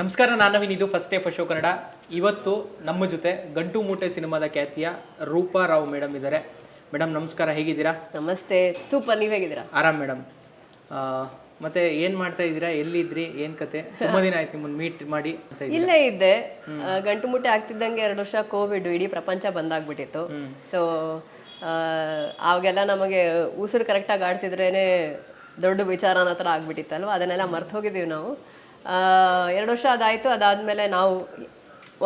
ನಮಸ್ಕಾರ ನಾನು ನವೀನ್. ಇದು ಫಸ್ಟ್ ಡೇ ಫಶೋ ಕನ್ನಡ. ಇವತ್ತು ನಮ್ಮ ಜೊತೆ ಗಂಟು ಮೂಟೆ ಸಿನಿಮಾದ ಖ್ಯಾತಿಯ ರೂಪಾ ರಾವ್ ಮೇಡಮ್ ಇದ್ದಾರೆ. ಮೇಡಮ್ ನಮಸ್ಕಾರ. ಹೇಗಿದ್ದೀರಾ? ನಮಸ್ತೆ. ಸೂಪರ್. ನೀವು ಹೇಗಿದ್ದೀರಾ? ಆರಾಮ್ ಮೇಡಮ್. ಮತ್ತೆ ಏನ್ ಮಾಡ್ತಾ ಇದ್ದೀರಾ? ಎಲ್ಲಿದ್ರಿ? ಏನ್ ಕತೆ? ತುಂಬಾ ದಿನ ಆಯ್ತು ನಿಮ್ಮನ್ನ ಮೀಟ್ ಮಾಡಿ. ಇಲ್ಲೇ ಇದ್ದೆ. ಗಂಟು ಮೂಟೆ ಆಗ್ತಿದ್ದಂಗೆ ಎರಡು ವರ್ಷ ಕೋವಿಡ್ ಇಡೀ ಪ್ರಪಂಚ ಬಂದಾಗ್ಬಿಟ್ಟಿತ್ತು ಸೊ ಅವಾಗೆಲ್ಲ ನಮಗೆ ಉಸಿರು ಕರೆಕ್ಟಾಗಿ ಆಡ್ತಿದ್ರೇನೆ ದೊಡ್ಡ ವಿಚಾರ ಅನ್ನೋ ಥರ ಆಗ್ಬಿಟ್ಟಿತ್ತಲ್ವ? ಅದನ್ನೆಲ್ಲ ಮರ್ತು ಹೋಗಿದ್ದೀವಿ ನಾವು. ಎರಡು ವರ್ಷ ಅದಾಯಿತು, ಅದಾದಮೇಲೆ ನಾವು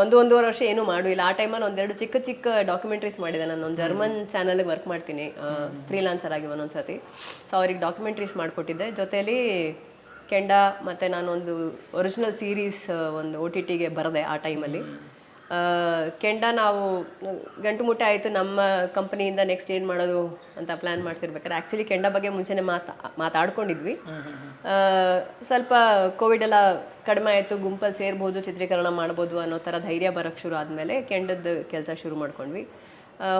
ಒಂದು, ಒಂದೂವರೆ ವರ್ಷ ಏನೂ ಮಾಡಿಲ್ಲ. ಆ ಟೈಮಲ್ಲಿ ಒಂದೆರಡು ಚಿಕ್ಕ ಚಿಕ್ಕ ಡಾಕ್ಯುಮೆಂಟ್ರೀಸ್ ಮಾಡಿದೆ ನಾನು. ಒಂದು ಜರ್ಮನ್ ಚಾನಲ್ಗೆ ವರ್ಕ್ ಮಾಡ್ತೀನಿ. ಫ್ರೀಲಾನ್ಸರ್ ಆಗಿ ಒಂದೊಂದ್ಸತಿ ಸೊ ಅವ್ರಿಗೆ ಡಾಕ್ಯುಮೆಂಟ್ರೀಸ್ ಮಾಡಿಕೊಟ್ಟಿದ್ದೆ. ಜೊತೆಯಲ್ಲಿ ಕೆಂಡ ಮತ್ತು ನಾನೊಂದು ಒರಿಜಿನಲ್ ಸೀರೀಸ್ ಒಂದು ಒ ಟಿ ಟಿಗೆ ಬರದೆ ಆ ಟೈಮಲ್ಲಿ ಕೆಂಡ ನಾವು ಗಂಟು ಮುಟ್ಟೆ ಆಯಿತು ನಮ್ಮ ಕಂಪನಿಯಿಂದ ನೆಕ್ಸ್ಟ್ ಏನು ಮಾಡೋದು ಅಂತ ಪ್ಲ್ಯಾನ್ ಮಾಡ್ತಿರ್ಬೇಕಾದ್ರೆ ಆ್ಯಕ್ಚುಲಿ ಕೆಂಡ ಬಗ್ಗೆ ಮುಂಚೆನೇ ಮಾತಾ ಮಾತಾಡ್ಕೊಂಡಿದ್ವಿ. ಸ್ವಲ್ಪ ಕೋವಿಡ್ ಎಲ್ಲ ಕಡಿಮೆ ಆಯಿತು ಗುಂಪಲ್ಲಿ ಸೇರ್ಬೋದು ಚಿತ್ರೀಕರಣ ಮಾಡ್ಬೋದು ಅನ್ನೋ ಥರ ಧೈರ್ಯ ಬರೋಕ್ಕೆ ಶುರು ಆದಮೇಲೆ ಕೆಂಡದ ಕೆಲಸ ಶುರು ಮಾಡ್ಕೊಂಡ್ವಿ.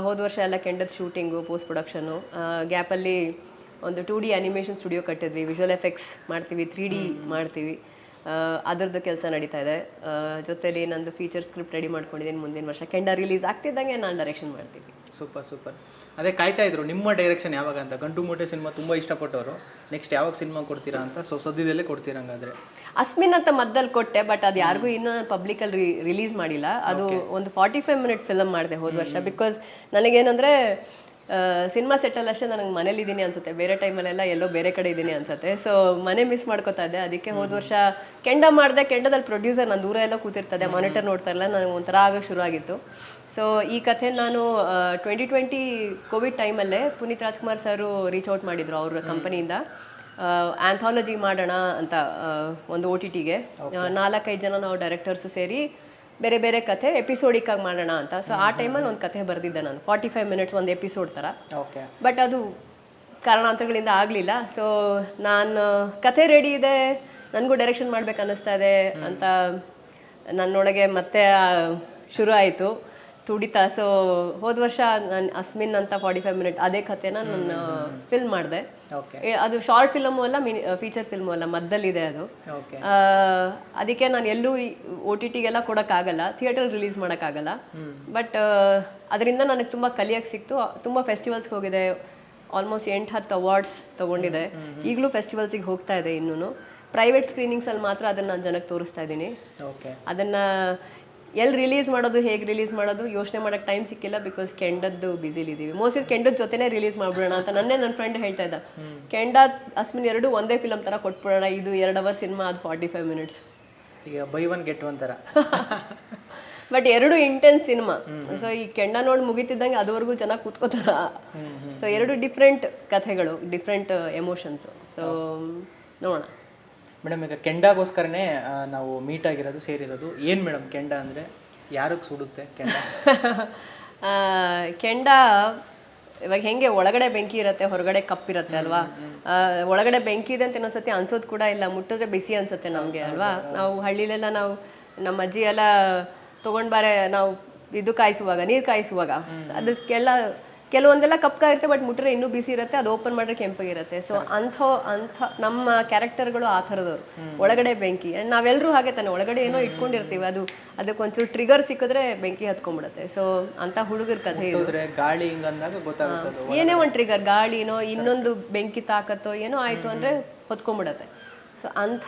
ಹೋದ ವರ್ಷ ಎಲ್ಲ ಕೆಂಡದ ಶೂಟಿಂಗು ಪೋಸ್ಟ್ ಪ್ರೊಡಕ್ಷನು ಗ್ಯಾಪಲ್ಲಿ ಒಂದು ಟೂ ಡಿ ಅನಿಮೇಷನ್ ಸ್ಟುಡಿಯೋ ಕಟ್ಟಿದ್ವಿ. ವಿಜುವಲ್ ಎಫೆಕ್ಟ್ಸ್ ಮಾಡ್ತೀವಿ ತ್ರೀ ಡಿ ಮಾಡ್ತೀವಿ. ಅದ್ರದ್ದು ಕೆಲಸ ನಡೀತಾ ಇದೆ. ಜೊತೆಲಿ ನಂದು ಫೀಚರ್ ಸ್ಕ್ರಿಪ್ಟ್ ರೆಡಿ ಮಾಡ್ಕೊಂಡಿದ್ದೀನಿ ಮುಂದಿನ ವರ್ಷ. ಕೆಂಡ ರಿಲೀಸ್ ಆಗ್ತಿದ್ದಂಗೆ ನಾನು ಡೈರೆಕ್ಷನ್ ಮಾಡ್ತೀನಿ. ಸೂಪರ್ ಸೂಪರ್ ಅದೇ ಕಾಯ್ತಾ ಇದ್ರು ನಿಮ್ಮ ಡೈರೆಕ್ಷನ್ ಯಾವಾಗ ಅಂತ? ಗಂಟು ಮೂಟೆ ಸಿನಿಮಾ ತುಂಬ ಇಷ್ಟಪಟ್ಟವರು. ನೆಕ್ಸ್ಟ್ ಯಾವಾಗ ಸಿನಿಮಾ ಕೊಡ್ತೀರಾ ಅಂತ? ಸೊ ಸದ್ಯದಲ್ಲೇ ಕೊಡ್ತೀರಾ ಹಂಗಾದ್ರೆ ಅಸ್ಮಿನ್ ಅಂತ ಮದ್ದಲ್ಲಿ ಕೊಟ್ಟೆ ಬಟ್ ಅದು ಯಾರಿಗೂ ಇನ್ನೂ ಪಬ್ಲಿಕಲ್ಲಿ ರಿಲೀಸ್ ಮಾಡಿಲ್ಲ. ಅದು ಒಂದು ಫಾರ್ಟಿ ಫೈವ್ ಮಿನಿಟ್ ಫಿಲಮ್ ಮಾಡಿದೆ ಹೋದ ವರ್ಷ. ಬಿಕಾಸ್ ನನಗೇನಂದ್ರೆ ಸಿನಿಮಾ ಸೆಟ್ಟಲ್ಲಿ ಅಷ್ಟೇ ನನಗೆ ಮನೇಲಿ ಇದ್ದೀನಿ ಅನ್ಸುತ್ತೆ. ಬೇರೆ ಟೈಮಲ್ಲೆಲ್ಲ ಎಲ್ಲೋ ಬೇರೆ ಕಡೆ ಇದ್ದೀನಿ ಅನ್ಸುತ್ತೆ. ಸೊ ಮನೆ ಮಿಸ್ ಮಾಡ್ಕೋತಾ ಇದ್ದೆ. ಅದಕ್ಕೆ ಹೋದ ವರ್ಷ ಕೆಂಡ ಮಾಡಿದೆ ಕೆಂಡದಲ್ಲಿ ಪ್ರೊಡ್ಯೂಸರ್ ನಾನು ದೂರ ಎಲ್ಲ ಕೂತಿರ್ತದೆ ಮಾನಿಟರ್ ನೋಡ್ತಾ ಇಲ್ಲ ನನಗೆ ಒಂಥರ ಆಗ ಶುರು ಆಗಿತ್ತು ಸೊ ಈ ಕಥೆ ನಾನು ಟ್ವೆಂಟಿ ಟ್ವೆಂಟಿ ಕೋವಿಡ್ ಟೈಮಲ್ಲೇ Puneeth Rajkumar sir reach out ಮಾಡಿದ್ರು ಅವ್ರ ಕಂಪನಿಯಿಂದ ಆಂಥಾಲಜಿ ಮಾಡೋಣ ಅಂತ ಒಂದು ಒ ಟಿ ಟಿಗೆ ನಾಲ್ಕೈದು ಜನ ನಾವು ಡೈರೆಕ್ಟರ್ಸು ಸೇರಿ ಬೇರೆ ಬೇರೆ ಕಥೆ ಎಪಿಸೋಡಿಕ್ ಆಗಿ ಮಾಡೋಣ ಅಂತ. ಸೊ ಆ ಟೈಮಲ್ಲಿ ಒಂದು ಕಥೆ ಬರೆದಿದ್ದೆ ನಾನು. ಫಾರ್ಟಿ ಫೈವ್ ಮಿನಿಟ್ಸ್ ಒಂದು ಎಪಿಸೋಡ್ ಥರ ಓಕೆ ಬಟ್ ಅದು ಕಾರಣಾಂತರಗಳಿಂದ ಆಗಲಿಲ್ಲ. ಸೊ ನಾನು ಕಥೆ ರೆಡಿ ಇದೆ. ನನಗೂ ಡೈರೆಕ್ಷನ್ ಮಾಡ್ಬೇಕು ಅನ್ನಿಸ್ತಾ ಇದೆ ಅಂತ ನನ್ನೊಳಗೆ ಮತ್ತೆ ಶುರು ಆಯಿತು. ತುಡಿತ ಸೊ ಹೋದ ವರ್ಷ ನಾನು ಅಸ್ಮಿನ್ ಅಂತ ಫಾರ್ಟಿ ಫೈವ್ ಮಿನಿಟ್ ಅದೇ ಕಥೆನ ನಾನು ಫಿಲ್ಮ್ ಮಾಡಿದೆ. ಓಕೆ ಅದು ಶಾರ್ಟ್ ಫಿಲಮು ಅಲ್ಲ ಮಿನಿ ಫೀಚರ್ ಫಿಲ್ಮು ಅಲ್ಲ ಮದ್ದಲ್ಲಿದೆ ಅದು. ಅದಕ್ಕೆ ನಾನು ಎಲ್ಲೂ ಓ ಟಿ ಟಿಗೆಲ್ಲ ಕೊಡೋಕ್ಕಾಗಲ್ಲ ಥಿಯೇಟರ್ ರಿಲೀಸ್ ಮಾಡೋಕ್ಕಾಗಲ್ಲ. ಬಟ್ ಅದರಿಂದ ನನಗೆ ತುಂಬ ಕಲಿಯೋಕ್ಕೆ ಸಿಕ್ತು. ತುಂಬ ಫೆಸ್ಟಿವಲ್ಸ್ಗೆ ಹೋಗಿದೆ. ಆಲ್ಮೋಸ್ಟ್ ಎಂಟು ಹತ್ತು ಅವಾರ್ಡ್ಸ್ ತೊಗೊಂಡಿದೆ. ಈಗಲೂ ಫೆಸ್ಟಿವಲ್ಸಿಗೆ ಹೋಗ್ತಾ ಇದೆ ಇನ್ನೂ ಪ್ರೈವೇಟ್ ಸ್ಕ್ರೀನಿಂಗ್ಸಲ್ಲಿ ಮಾತ್ರ ಅದನ್ನು ನಾನು ಜನಕ್ಕೆ ತೋರಿಸ್ತಾ ಇದ್ದೀನಿ. ಓಕೆ ಅದನ್ನು ಎಲ್ಲಿ ರಿಲೀಸ್ ಮಾಡೋದು ಹೇಗೆ ರಿಲೀಸ್ ಮಾಡೋದು ಯೋಚನೆ ಮಾಡೋಕ್ಕೆ ಟೈಮ್ ಸಿಕ್ಕಿಲ್ಲ ಬಿಕಾಸ್ ಕೆಂಡದ್ದು ಬ್ಯುಸಿಲಿದ್ದೀವಿ ಮೋಸ್ಟ್ಲಿ ಕೆಂಡದ ಜೊತೆನೇ ರಿಲೀಸ್ ಮಾಡ್ಬಿಡೋಣ ಅಂತ ನನ್ನೇ ನನ್ನ ಫ್ರೆಂಡ್ ಹೇಳ್ತಾ ಇದ್ದ. ಕೆಂಡ ಅಸ್ಮಿನ್ ಎರಡು ಒಂದೇ ಫಿಲಮ್ ಥರ ಕೊಟ್ಬಿಡೋಣ. ಇದು ಎರಡು ಅವರ್ ಸಿನಿಮಾ ಅದು ಫಾರ್ಟಿ ಫೈವ್ ಮಿನಿಟ್ಸ್ ಈಗ ಬೈ ಒನ್ ಗೆಟ್ ಒನ್ ಥರ ಬಟ್ ಎರಡು ಇಂಟೆನ್ಸ್ ಸಿನಿಮಾ ಸೊ ಈ ಕೆಂಡ ನೋಡಿ ಮುಗಿತಿದ್ದಂಗೆ ಅದುವರೆಗೂ ಚೆನ್ನಾಗಿ ಕೂತ್ಕೋತಾರ. ಸೊ ಎರಡು ಡಿಫ್ರೆಂಟ್ ಕಥೆಗಳು ಡಿಫ್ರೆಂಟ್ ಎಮೋಷನ್ಸು ಸೊ ನೋಡೋಣ. ಮೇಡಮ್ ಈಗ ಕೆಂಡಗೋಸ್ಕರನೇ ನಾವು ಮೀಟ್ ಆಗಿರೋದು ಸೇರಿರೋದು. ಏನು ಮೇಡಮ್ ಕೆಂಡ ಅಂದರೆ? ಯಾರಿಗೆ ಸುಡುತ್ತೆ ಕೆಂಡ? ಕೆಂಡ ಇವಾಗ ಹೆಂಗೆ ಒಳಗಡೆ ಬೆಂಕಿ ಇರುತ್ತೆ ಹೊರಗಡೆ ಕಪ್ಪಿರುತ್ತೆ ಅಲ್ವಾ? ಒಳಗಡೆ ಬೆಂಕಿ ಇದೆ ಅಂತ ಇನ್ನೊಂದ್ಸತಿ ಅನ್ಸೋದು ಕೂಡ ಇಲ್ಲ. ಮುಟ್ಟಿದ್ರೆ ಬಿಸಿ ಅನ್ಸುತ್ತೆ ನಮಗೆ ಅಲ್ವಾ? ನಾವು ಹಳ್ಳಿಲೆಲ್ಲ ನಾವು ನಮ್ಮ ಅಜ್ಜಿ ಎಲ್ಲ ತೊಗೊಂಡ್ಬಾರೆ ನಾವು ಇದು ಕಾಯಿಸುವಾಗ ನೀರು ಕಾಯಿಸುವಾಗ. ಅದಕ್ಕೆಲ್ಲ ಕೆಲವೊಂದೆಲ್ಲ ಕಪ್ಪಾಗಿರುತ್ತೆ ಬಟ್ ಮುಟ್ರೆ ಇನ್ನೂ ಬಿಸಿ ಇರುತ್ತೆ ಅದು ಓಪನ್ ಮಾಡಿದ್ರೆ ಕೆಂಪಗಿರುತ್ತೆ ಸೊ ಅಂಥ ಅಂಥ ನಮ್ಮ ಕ್ಯಾರೆಕ್ಟರ್ಗಳು ಆ ಥರದವ್ರು. ಒಳಗಡೆ ಬೆಂಕಿ. ನಾವೆಲ್ಲರೂ ಹಾಗೆ ತಾನೆ ಒಳಗಡೆ ಏನೋ ಇಟ್ಕೊಂಡಿರ್ತೀವಿ ಅದು ಅದಕ್ಕೊಂಚೂರು ಟ್ರಿಗರ್ ಸಿಕ್ಕಿದ್ರೆ ಬೆಂಕಿ ಹತ್ಕೊಂಡ್ಬಿಡುತ್ತೆ. ಸೊ ಅಂಥ ಹುಡುಗರ ಕಥೆ ಇದು. ಗಾಳಿ ಗೊತ್ತಾಗುತ್ತೆ ಏನೇ ಒಂದು ಟ್ರಿಗರ್ ಗಾಳಿನೋ ಇನ್ನೊಂದು ಬೆಂಕಿ ತಾಕತ್ತೋ ಏನೋ ಆಯಿತು ಅಂದರೆ ಹೊತ್ಕೊಂಡ್ಬಿಡತ್ತೆ. ಸೊ ಅಂಥ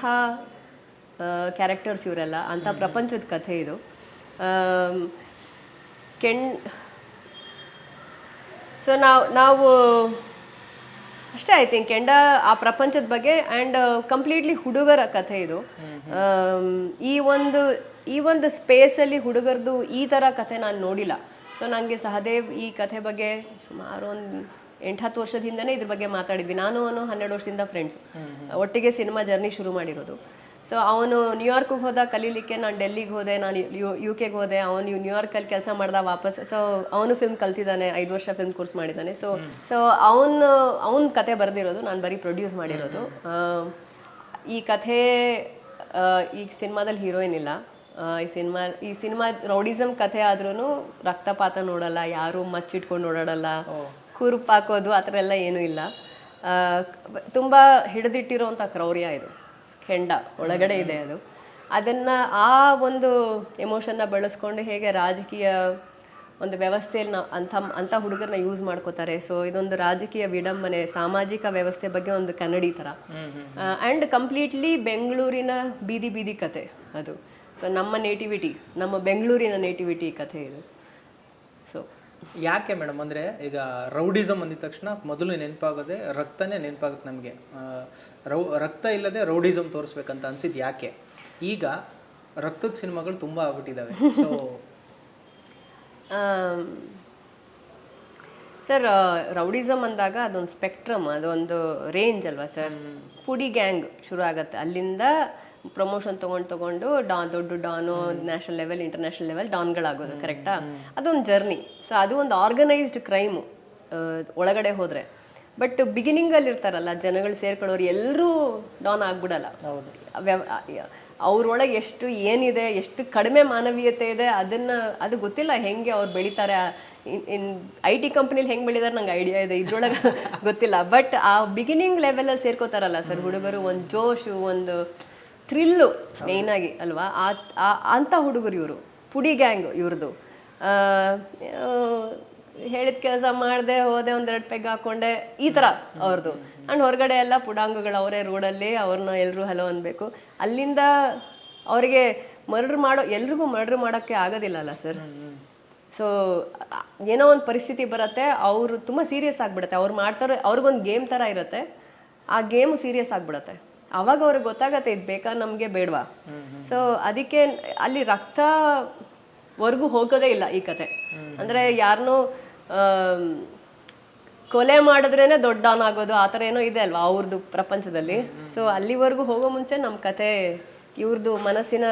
ಕ್ಯಾರೆಕ್ಟರ್ಸ್ ಇವರೆಲ್ಲ ಅಂಥ ಪ್ರಪಂಚದ ಕಥೆ ಇದು. ಕೆಂಡ್ ಕೆಣ್ ಸೊ ನಾವು ನಾವು ಅಷ್ಟೇ ಐ ಥಿಂಕ್ ಎಂಡ ಆ ಪ್ರಪಂಚದ ಬಗ್ಗೆ ಆ್ಯಂಡ್ ಕಂಪ್ಲೀಟ್ಲಿ ಹುಡುಗರ ಕಥೆ ಇದು. ಈ ಒಂದು ಈ ಒಂದು ಸ್ಪೇಸಲ್ಲಿ ಹುಡುಗರದು ಈ ಥರ ಕಥೆ ನಾನು ನೋಡಿಲ್ಲ. ಸೊ ನನಗೆ ಸಹದೇವ್ ಈ ಕಥೆ ಬಗ್ಗೆ ಸುಮಾರು ಒಂದು ಎಂಟು ಹತ್ತು ವರ್ಷದಿಂದನೇ ಇದ್ರ ಬಗ್ಗೆ ಮಾತಾಡಿದ್ವಿ. ನಾನು ಅವನು ಹನ್ನೆರಡು ವರ್ಷದಿಂದ ಫ್ರೆಂಡ್ಸ್ ಒಟ್ಟಿಗೆ ಸಿನಿಮಾ ಜರ್ನಿ ಶುರು ಮಾಡಿರೋದು. ಸೊ ಅವನು ನ್ಯೂಯಾರ್ಕಿಗೆ ಹೋದ ಕಲೀಲಿಕ್ಕೆ ನಾನು ಡೆಲ್ಲಿಗೆ ಹೋದೆ ನಾನು ಯು ಯು ಕೆಗೆ ಹೋದೆ ಅವನು ನ್ಯೂಯಾರ್ಕಲ್ಲಿ ಕೆಲಸ ಮಾಡ್ದ ವಾಪಸ್ ಸೊ ಅವನು ಫಿಲ್ಮ್ ಕಲ್ತಿದ್ದಾನೆ ಐದು ವರ್ಷ ಫಿಲ್ಮ್ ಕೋರ್ಸ್ ಮಾಡಿದ್ದಾನೆ. ಸೊ ಸೊ ಅವನು ಅವನ ಕತೆ ಬರೆದಿರೋದು ನಾನು ಬರೀ ಪ್ರೊಡ್ಯೂಸ್ ಮಾಡಿರೋದು. ಈ ಕಥೆ ಈ ಸಿನಿಮಾದಲ್ಲಿ ಹೀರೋಯಿನ್ ಇಲ್ಲ. ಈ ಸಿನಿಮಾ ಈ ಸಿನಿಮಾ ರೌಡಿಸಮ್ ಕಥೆ ಆದ್ರೂ ರಕ್ತಪಾತ ನೋಡಲ್ಲ ಯಾರು ಮಚ್ಚಿಟ್ಕೊಂಡು ಓಡಾಡಲ್ಲ ಕುರುಪ್ ಹಾಕೋದು ಆ ಥರ ಎಲ್ಲ ಏನೂ ಇಲ್ಲ. ತುಂಬ ಹಿಡಿದಿಟ್ಟಿರೋಂಥ ಕ್ರೌರ್ಯ ಇದು. ಕೆಂಡ ಒಳಗಡೆ ಇದೆ ಅದು. ಅದನ್ನ ಆ ಒಂದು ಎಮೋಷನ್ನ ಬಳಸ್ಕೊಂಡು ಹೇಗೆ ರಾಜಕೀಯ ಒಂದು ವ್ಯವಸ್ಥೆಯಲ್ಲಿ ನಾವು ಅಂಥ ಅಂಥ ಹುಡುಗರನ್ನ ಯೂಸ್ ಮಾಡ್ಕೋತಾರೆ. ಸೊ ಇದೊಂದು ರಾಜಕೀಯ ವಿಡಂಬನೆ ಸಾಮಾಜಿಕ ವ್ಯವಸ್ಥೆ ಬಗ್ಗೆ ಒಂದು ಕನ್ನಡಿ ಥರ ಆ್ಯಂಡ್ ಕಂಪ್ಲೀಟ್ಲಿ ಬೆಂಗಳೂರಿನ ಬೀದಿ ಬೀದಿ ಕತೆ ಅದು. ಸೊ ನಮ್ಮ ನೇಟಿವಿಟಿ ನಮ್ಮ ಬೆಂಗಳೂರಿನ ನೇಟಿವಿಟಿ ಕಥೆ ಇದು. ಯಾಕೆ ಮೇಡಮ್ ಅಂದರೆ ಈಗ ರೌಡಿಸಮ್ ಅಂದಿದ ತಕ್ಷಣ ಮೊದಲು ನೆನಪಾಗೋದೆ ರಕ್ತನೇ ನೆನಪಾಗುತ್ತೆ ನಮಗೆ. ರೌ ರಕ್ತ ಇಲ್ಲದೆ ರೌಡಿಸಮ್ ತೋರಿಸ್ಬೇಕಂತ ಅನ್ಸಿದ್ದು ಯಾಕೆ? ಈಗ ರಕ್ತದ ಸಿನಿಮಾಗಳು ತುಂಬ ಆಗ್ಬಿಟ್ಟಿದ್ದಾವೆ ಸೊ ಸರ್ ರೌಡಿಸಮ್ ಅಂದಾಗ ಅದೊಂದು ಸ್ಪೆಕ್ಟ್ರಮ್ ಅದೊಂದು ರೇಂಜ್ ಅಲ್ವಾ ಸರ್? ಪುಡಿ ಗ್ಯಾಂಗ್ ಶುರು ಆಗುತ್ತೆ. ಅಲ್ಲಿಂದ ಪ್ರಮೋಷನ್ ತಗೊಂಡು ತಗೊಂಡು ಡಾನ್ ದೊಡ್ಡ don national level international level ಡಾನ್ಗಳಾಗೋದು ಕರೆಕ್ಟಾ? ಅದೊಂದು ಜರ್ನಿ. ಸೊ ಅದು ಒಂದು ಆರ್ಗನೈಸ್ಡ್ ಕ್ರೈಮು ಒಳಗಡೆ ಹೋದರೆ. ಬಟ್ ಬಿಗಿನಿಂಗಲ್ಲಿ ಇರ್ತಾರಲ್ಲ ಜನಗಳು ಸೇರ್ಕೊಳ್ಳೋರು ಎಲ್ಲರೂ ಡಾನ್ ಆಗ್ಬಿಡಲ್ಲ. ಹೌದು. ಅವ್ರೊಳಗೆ ಎಷ್ಟು ಏನಿದೆ ಎಷ್ಟು ಕಡಿಮೆ ಮಾನವೀಯತೆ ಇದೆ ಅದನ್ನು ಅದು ಗೊತ್ತಿಲ್ಲ ಹೆಂಗೆ ಅವ್ರು ಬೆಳಿತಾರೆ. ಇನ್ ಐ ಟಿ ಕಂಪ್ನಿಲಿ ಹೆಂಗೆ ಬೆಳಿತಾರೆ ನಂಗೆ ಐಡಿಯಾ ಇದೆ ಇದ್ರೊಳಗೆ ಗೊತ್ತಿಲ್ಲ. ಬಟ್ ಆ ಬಿಗಿನಿಂಗ್ ಲೆವೆಲಲ್ಲಿ ಸೇರ್ಕೋತಾರಲ್ಲ ಸರ್ ಹುಡುಗರು ಒಂದು ಜೋಶು ಒಂದು ಥ್ರಿಲ್ಲು ಮೇಯ್ನಾಗಿ ಅಲ್ವಾ? ಆ- ಅಂಥ ಹುಡುಗರು ಇವರು ಪುಡಿ ಗ್ಯಾಂಗ್ ಇವ್ರದ್ದು. ಹೇಳಿದ ಕೆಲಸ ಮಾಡದೆ ಹೋದೆ ಒಂದೆರಡು ಪೆಗ್ ಹಾಕೊಂಡೆ ಈ ಥರ ಅವ್ರದ್ದು ಆ್ಯಂಡ್ ಹೊರಗಡೆ ಎಲ್ಲ ಪುಡಾಂಗಗಳು ಅವರೇ ರೋಡಲ್ಲಿ ಅವ್ರನ್ನ ಎಲ್ಲರೂ ಹಲೋ ಅನ್ಬೇಕು. ಅಲ್ಲಿಂದ ಅವರಿಗೆ ಮರ್ಡ್ರ್ ಮಾಡೋ ಎಲ್ರಿಗೂ ಮರ್ಡ್ರ್ ಮಾಡೋಕ್ಕೆ ಆಗೋದಿಲ್ಲಲ್ಲ ಸರ್ ಸೊ ಏನೋ ಒಂದು ಪರಿಸ್ಥಿತಿ ಬರುತ್ತೆ ಅವರು ತುಂಬ ಸೀರಿಯಸ್ ಆಗಿಬಿಡುತ್ತೆ. ಅವ್ರು ಮಾಡ್ತಾರೆ ಅವ್ರಿಗೊಂದು ಗೇಮ್ ಥರ ಇರುತ್ತೆ. ಆ ಗೇಮು ಸೀರಿಯಸ್ ಆಗಿಬಿಡುತ್ತೆ. ಅವಾಗ ಅವ್ರಿಗೆ ಗೊತ್ತಾಗತ್ತೆ ಇದು ಬೇಕಾ ನಮಗೆ ಬೇಡವಾ? ಸೊ ಅದಕ್ಕೆ ಅಲ್ಲಿ ರಕ್ತವರೆಗೂ ಹೋಗೋದೇ ಇಲ್ಲ ಈ ಕತೆ. ಅಂದರೆ ಯಾರನ್ನೂ ಕೊಲೆ ಮಾಡಿದ್ರೇನೆ ದೊಡ್ಡ ಡಾನ್ ಆಗೋದು ಆ ಥರ ಏನೋ ಇದೆ ಅಲ್ವಾ ಅವ್ರದ್ದು ಪ್ರಪಂಚದಲ್ಲಿ. ಸೊ ಅಲ್ಲಿವರೆಗೂ ಹೋಗೋ ಮುಂಚೆ ನಮ್ಮ ಕತೆ ಇವ್ರದ್ದು ಮನಸ್ಸಿನ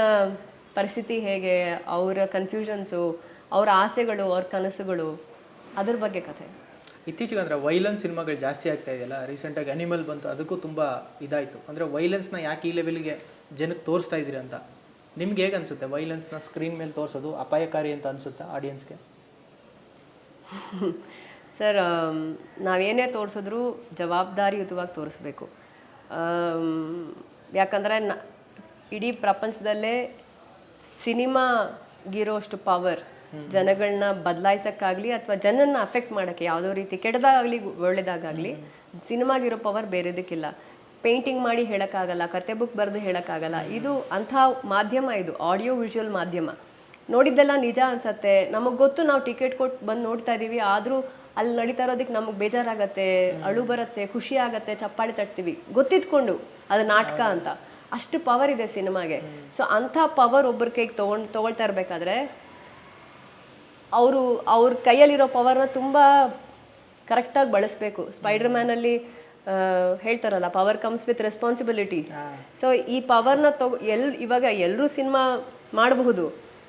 ಪರಿಸ್ಥಿತಿ ಹೇಗೆ ಅವರ ಕನ್ಫ್ಯೂಷನ್ಸು ಅವ್ರ ಆಸೆಗಳು ಅವ್ರ ಕನಸುಗಳು ಅದ್ರ ಬಗ್ಗೆ ಕತೆ. ಇತ್ತೀಚೆಗೆ ಅಂದರೆ ವೈಲೆನ್ಸ್ ಸಿನಿಮಾಗಳು ಜಾಸ್ತಿ ಆಗ್ತಾ ಇದೆಯಲ್ಲ ರೀಸೆಂಟಾಗಿ ಅನಿಮಲ್ ಬಂತು ಅದಕ್ಕೂ ತುಂಬ ಇದಾಯಿತು. ಅಂದರೆ ವೈಲೆನ್ಸ್ನ ಯಾಕೆ ಈ ಲೆವೆಲ್ಗೆ ಜನಕ್ಕೆ ತೋರಿಸ್ತಾ ಇದ್ದೀರಿ ಅಂತ? ನಿಮ್ಗೆ ಹೇಗೆ ಅನಿಸುತ್ತೆ? ವೈಲೆನ್ಸ್ನ ಸ್ಕ್ರೀನ್ ಮೇಲೆ ತೋರಿಸೋದು ಅಪಾಯಕಾರಿ ಅಂತ ಅನಿಸುತ್ತಾ ಆಡಿಯನ್ಸ್ಗೆ ಸರ್ ನಾವೇನೇ ತೋರಿಸಿದ್ರು ಜವಾಬ್ದಾರಿಯುತವಾಗಿ ತೋರಿಸ್ಬೇಕು. ಯಾಕಂದರೆ ನ ಇಡೀ ಪ್ರಪಂಚದಲ್ಲೇ ಸಿನಿಮಾಗಿರೋಷ್ಟು ಪವರ್ ಜನಗಳನ್ನ ಬದಲಾಯಿಸೋಕ್ಕಾಗಲಿ ಅಥವಾ ಜನನ್ನ ಅಫೆಕ್ಟ್ ಮಾಡೋಕ್ಕೆ ಯಾವುದೋ ರೀತಿ ಕೆಟ್ಟದಾಗಲಿ ಒಳ್ಳೇದಾಗಲಿ ಸಿನಿಮಾಗಿರೋ ಪವರ್ ಬೇರೆದಕ್ಕಿಲ್ಲ. ಪೇಂಟಿಂಗ್ ಮಾಡಿ ಹೇಳೋಕ್ಕಾಗಲ್ಲ, ಕತೆ ಬುಕ್ ಬರೆದು ಹೇಳೋಕ್ಕಾಗಲ್ಲ. ಇದು ಅಂಥ ಮಾಧ್ಯಮ ಇದು ಆಡಿಯೋ ವಿಜುವಲ್ ಮಾಧ್ಯಮ. ನೋಡಿದ್ದೆಲ್ಲ ನಿಜ ಅನ್ಸತ್ತೆ. ನಮಗೆ ಗೊತ್ತು ನಾವು ಟಿಕೆಟ್ ಕೊಟ್ಟು ಬಂದು ನೋಡ್ತಾ ಇದ್ದೀವಿ ಆದರೂ ಅಲ್ಲಿ ನಡೀತಾ ಇರೋದಕ್ಕೆ ನಮಗೆ ಬೇಜಾರಾಗತ್ತೆ, ಅಳು ಬರುತ್ತೆ, ಖುಷಿ ಆಗತ್ತೆ, ಚಪ್ಪಾಳೆ ತಟ್ತೀವಿ. ಗೊತ್ತಿದ್ಕೊಂಡು ಅದು ನಾಟಕ ಅಂತ. ಅಷ್ಟು ಪವರ್ ಇದೆ ಸಿನಿಮಾಗೆ. ಸೊ ಅಂಥ ಪವರ್ ಒಬ್ಬರ ಕೈಗೆ ತೊಗೊಂಡು, ತೊಗೊಳ್ತಾ ಇರಬೇಕಾದ್ರೆ ಅವರು, ಅವ್ರ ಕೈಯಲ್ಲಿರೋ ಪವರ್ನ ತುಂಬ ಕರೆಕ್ಟಾಗಿ ಬಳಸಬೇಕು. ಸ್ಪೈಡರ್ ಮ್ಯಾನಲ್ಲಿ ಹೇಳ್ತಾರಲ್ಲ power comes with responsibility so ಈ ಪವರ್ನ ತಗೋ ಎಲ್ ಇವಾಗ ಎಲ್ಲರೂ ಸಿನಿಮಾ ಮಾಡಬಹುದು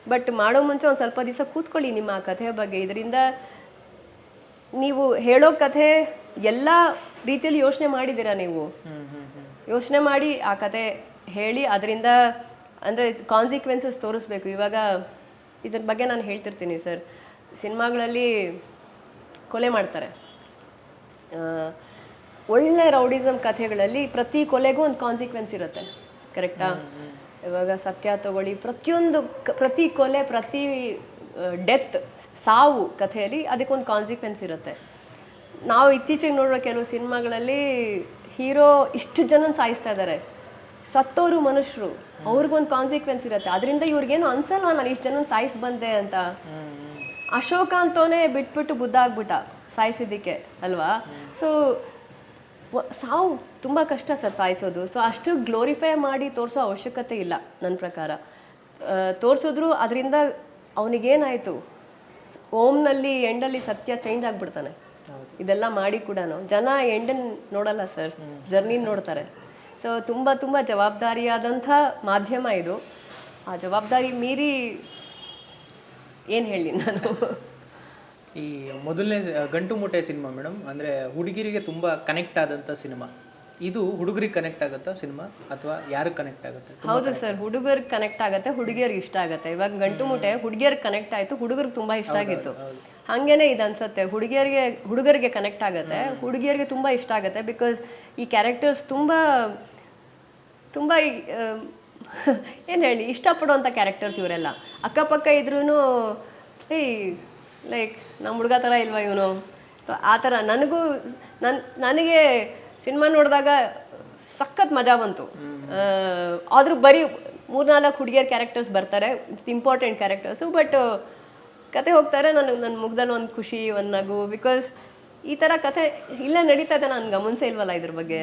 ಬಟ್ ಮಾಡೋ ಮುಂಚೆ ಒಂದು ಸ್ವಲ್ಪ ದಿವಸ ಕೂತ್ಕೊಳ್ಳಿ ನಿಮ್ಮ ಆ ಕಥೆಯ ಬಗ್ಗೆ. ಇದರಿಂದ ನೀವು ಹೇಳೋ ಕಥೆ ಎಲ್ಲ ರೀತಿಯಲ್ಲಿ ಯೋಚನೆ ಮಾಡಿದ್ದೀರಾ ನೀವು? ಯೋಚನೆ ಮಾಡಿ ಆ ಕತೆ ಹೇಳಿ ಅದರಿಂದ ಅಂದರೆ ಕಾನ್ಸಿಕ್ವೆನ್ಸಸ್ ತೋರಿಸ್ಬೇಕು. ಇವಾಗ ಇದ್ರ ಬಗ್ಗೆ ನಾನು ಹೇಳ್ತಿರ್ತೀನಿ ಸರ್. ಸಿನಿಮಾಗಳಲ್ಲಿ ಕೊಲೆ ಮಾಡ್ತಾರೆ. ಆ, ಒಳ್ಳೆ ರೌಡಿಸಮ್ ಕಥೆಗಳಲ್ಲಿ ಪ್ರತಿ ಕೊಲೆಗೂ ಒಂದು ಕಾನ್ಸಿಕ್ವೆನ್ಸ್ ಇರುತ್ತೆ. ಕರೆಕ್ಟಾ ಇವಾಗ ಸತ್ಯ ತಗೊಳ್ಳಿ ಪ್ರತಿಯೊಂದು ಪ್ರತಿ ಕೊಲೆ ಪ್ರತಿ ಡೆತ್ ಸಾವು ಕಥೆಯಲ್ಲಿ ಅದಕ್ಕೊಂದು ಕಾನ್ಸಿಕ್ವೆನ್ಸ್ ಇರುತ್ತೆ. ನಾವು ಇತ್ತೀಚೆಗೆ ನೋಡಿರೋ ಕೆಲವು ಸಿನಿಮಾಗಳಲ್ಲಿ ಹೀರೋ ಇಷ್ಟು ಜನ ಸಾಯಿಸ್ತಾ ಇದ್ದಾರೆ ಸತ್ತೋರು ಮನುಷ್ಯರು ಅವ್ರಿಗೊಂದು ಕಾನ್ಸಿಕ್ವೆನ್ಸ್ ಇರುತ್ತೆ. ಅದರಿಂದ ಇವ್ರಿಗೇನು ಅನ್ಸಲ್ವಾ ನಾನು ಇಷ್ಟು ಜನ ಸಾಯಿಸ್ ಬಂದೆ ಅಂತ. ಅಶೋಕ ಅಂತೋನೆ ಬಿಟ್ಬಿಟ್ಟು ಬುದ್ಧ ಆಗ್ಬಿಟ್ಟ ಸಾಯಿಸಿದ್ದಕ್ಕೆ ಅಲ್ವಾ? ಸೊ ಸಾವು ತುಂಬ ಕಷ್ಟ ಸರ್ ಸಾಯಿಸೋದು. ಸೊ ಅಷ್ಟು ಗ್ಲೋರಿಫೈ ಮಾಡಿ ತೋರಿಸೋ ಅವಶ್ಯಕತೆ ಇಲ್ಲ ನನ್ನ ಪ್ರಕಾರ. ತೋರಿಸಿದ್ರು ಅದರಿಂದ ಅವನಿಗೇನಾಯಿತು? ಓಮ್ನಲ್ಲಿ ಎಂಡಲ್ಲಿ ಸತ್ಯ ಚೇಂಜ್ ಆಗಿಬಿಡ್ತಾನೆ. ಇದೆಲ್ಲ ಮಾಡಿ ಕೂಡ ಜನ ಎಂಡನ್ ನೋಡಲ್ಲ ಸರ್. ಜರ್ನಿ ನೋಡ್ತಾರೆ. ಸೊ ತುಂಬ ತುಂಬ ಜವಾಬ್ದಾರಿಯಾದಂಥ ಮಾಧ್ಯಮ ಇದು. ಆ ಜವಾಬ್ದಾರಿ ಮೀರಿ ಏನು ಹೇಳಿ ನಾನು? ಈ ಮೊದಲನೇ ಗಂಟು ಮೂಟೆ ಸಿನಿಮಾ ಮೇಡಮ್ ಅಂದರೆ ಹುಡುಗಿರಿಗೆ ತುಂಬ ಕನೆಕ್ಟ್ ಆದಂಥ ಸಿನಿಮಾ. ಇದು ಹುಡುಗರಿಗೆ ಕನೆಕ್ಟ್ ಆಗುತ್ತಾ ಸಿನಿಮಾ ಅಥವಾ ಯಾರು ಕನೆಕ್ಟ್ ಆಗುತ್ತೆ? ಹೌದು ಸರ್ ಹುಡುಗರಿಗೆ ಕನೆಕ್ಟ್ ಆಗುತ್ತೆ ಹುಡುಗಿಯರಿಗೆ ಇಷ್ಟ ಆಗುತ್ತೆ. ಇವಾಗ ಗಂಟು ಮೂಟೆ ಹುಡುಗಿಯರಿಗೆ ಕನೆಕ್ಟ್ ಆಯ್ತು ಹುಡುಗರಿಗೆ ತುಂಬಾ ಇಷ್ಟ ಆಗಿತ್ತು. ಹಂಗೇನೆ ಇದು ಅನ್ಸುತ್ತೆ ಹುಡುಗಿಯರಿಗೆ ಹುಡುಗರಿಗೆ ಕನೆಕ್ಟ್ ಆಗುತ್ತೆ ಹುಡುಗಿಯರಿಗೆ ತುಂಬಾ ಇಷ್ಟ ಆಗುತ್ತೆ ಬಿಕಾಸ್ ಈ ಕ್ಯಾರೆಕ್ಟರ್ಸ್ ತುಂಬಾ ತುಂಬಾ ಏನು ಹೇಳಿ ಇಷ್ಟಪಡುವಂಥ ಕ್ಯಾರೆಕ್ಟರ್ಸ್ ಇವರೆಲ್ಲ. ಅಕ್ಕಪಕ್ಕ ಇದ್ರೂ ಏಯ್ ಲೈಕ್ ನಮ್ಮ ಹುಡುಗ ಥರ ಇಲ್ವಾ ಇವನು? ಆ ಥರ ನನಗೂ ನನ್ ನನಗೆ ಸಿನಿಮಾ ನೋಡಿದಾಗ ಸಖತ್ ಮಜಾ ಬಂತು. ಆದರೂ ಬರೀ ಮೂರ್ನಾಲ್ಕು ಹುಡುಗಿಯರ್ ಕ್ಯಾರೆಕ್ಟರ್ಸ್ ಬರ್ತಾರೆ ಇಂಪಾರ್ಟೆಂಟ್ ಕ್ಯಾರೆಕ್ಟರ್ಸು ಬಟ್ ಕತೆ ಹೋಗ್ತಾರೆ ನನಗೆ ನನ್ನ ಮುಗ್ದಲ್ಲಿ ಒಂದು ಖುಷಿ ಒಂದು ನಗು ಬಿಕಾಸ್ ಈ ಥರ ಕತೆ ಇಲ್ಲ ನಡೀತಾ ಇದೆ ನಾನು ಗಮನಿಸೇ ಇಲ್ವಲ್ಲ ಇದ್ರ ಬಗ್ಗೆ.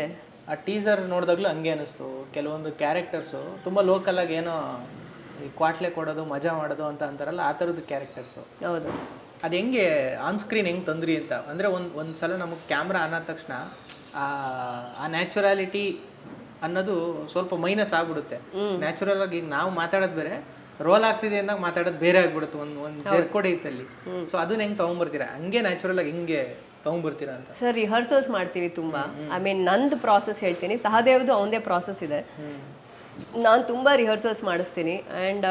ಆ ಟೀಸರ್ ನೋಡಿದಾಗಲೂ ಹಂಗೆ ಅನಿಸ್ತು. ಕೆಲವೊಂದು ಕ್ಯಾರೆಕ್ಟರ್ಸು ತುಂಬ ಲೋಕಲಾಗಿ ಏನೋ ಈ ಕ್ವಾಟ್ಲೆ ಕೊಡೋದು ಮಜಾ ಮಾಡೋದು ಅಂತ ಅಂತಾರಲ್ಲ ಆ ಥರದ್ದು ಕ್ಯಾರೆಕ್ಟರ್ಸು ಹೌದು. ಅದು ಹೆಂಗೆ ಆನ್ ಸ್ಕ್ರೀನ್ ಹೆಂಗೆ ತಂದ್ರಿ ಅಂತ? ಅಂದರೆ ಒಂದು ಒಂದು ಸಲ ನಮಗೆ ಕ್ಯಾಮ್ರಾ ಅನ್ನೋ ತಕ್ಷಣ ಆ ಆ ನ್ಯಾಚುರಾಲಿಟಿ ಅನ್ನೋದು ಸ್ವಲ್ಪ ಮೈನಸ್ ಆಗ್ಬಿಡುತ್ತೆ. ನ್ಯಾಚುರಲ್ ಆಗಿ ಈಗ ನಾವು ಮಾತಾಡೋದು ಬೇರೆ ರೋಲ್ ಆಗ್ತಿದೆ ಅಂದಾಗ ಮಾತಾಡೋದು ಬೇರೆ ಆಗ್ಬಿಡುತ್ತೆ ಒಂದು ಒಂದು ಜರ್ಕೊಡೆ ಇತ್ತಲ್ಲಿ ಸೊ ಅದನ್ನ ಹೆಂಗೆ ತೊಗೊಂಬರ್ತೀರಾ? ಹಂಗೆ ನ್ಯಾಚುರಲ್ ಆಗಿ ಹಿಂಗೆ ತೊಗೊಂಬರ್ತೀರಾ ಅಂತ. ಸರ್ ರಿಹರ್ಸಲ್ಸ್ ಮಾಡ್ತೀವಿ ತುಂಬ. ಐ ಮೀನ್ ನಂದು ಪ್ರಾಸೆಸ್ ಹೇಳ್ತೀನಿ. ಸಹದೇವ್ದು ಅವಂದೇ ಪ್ರಾಸೆಸ್ ಇದೆ. ನಾನು ತುಂಬ ರಿಹರ್ಸಲ್ಸ್ ಮಾಡಿಸ್ತೀನಿ. ಆ್ಯಂಡ್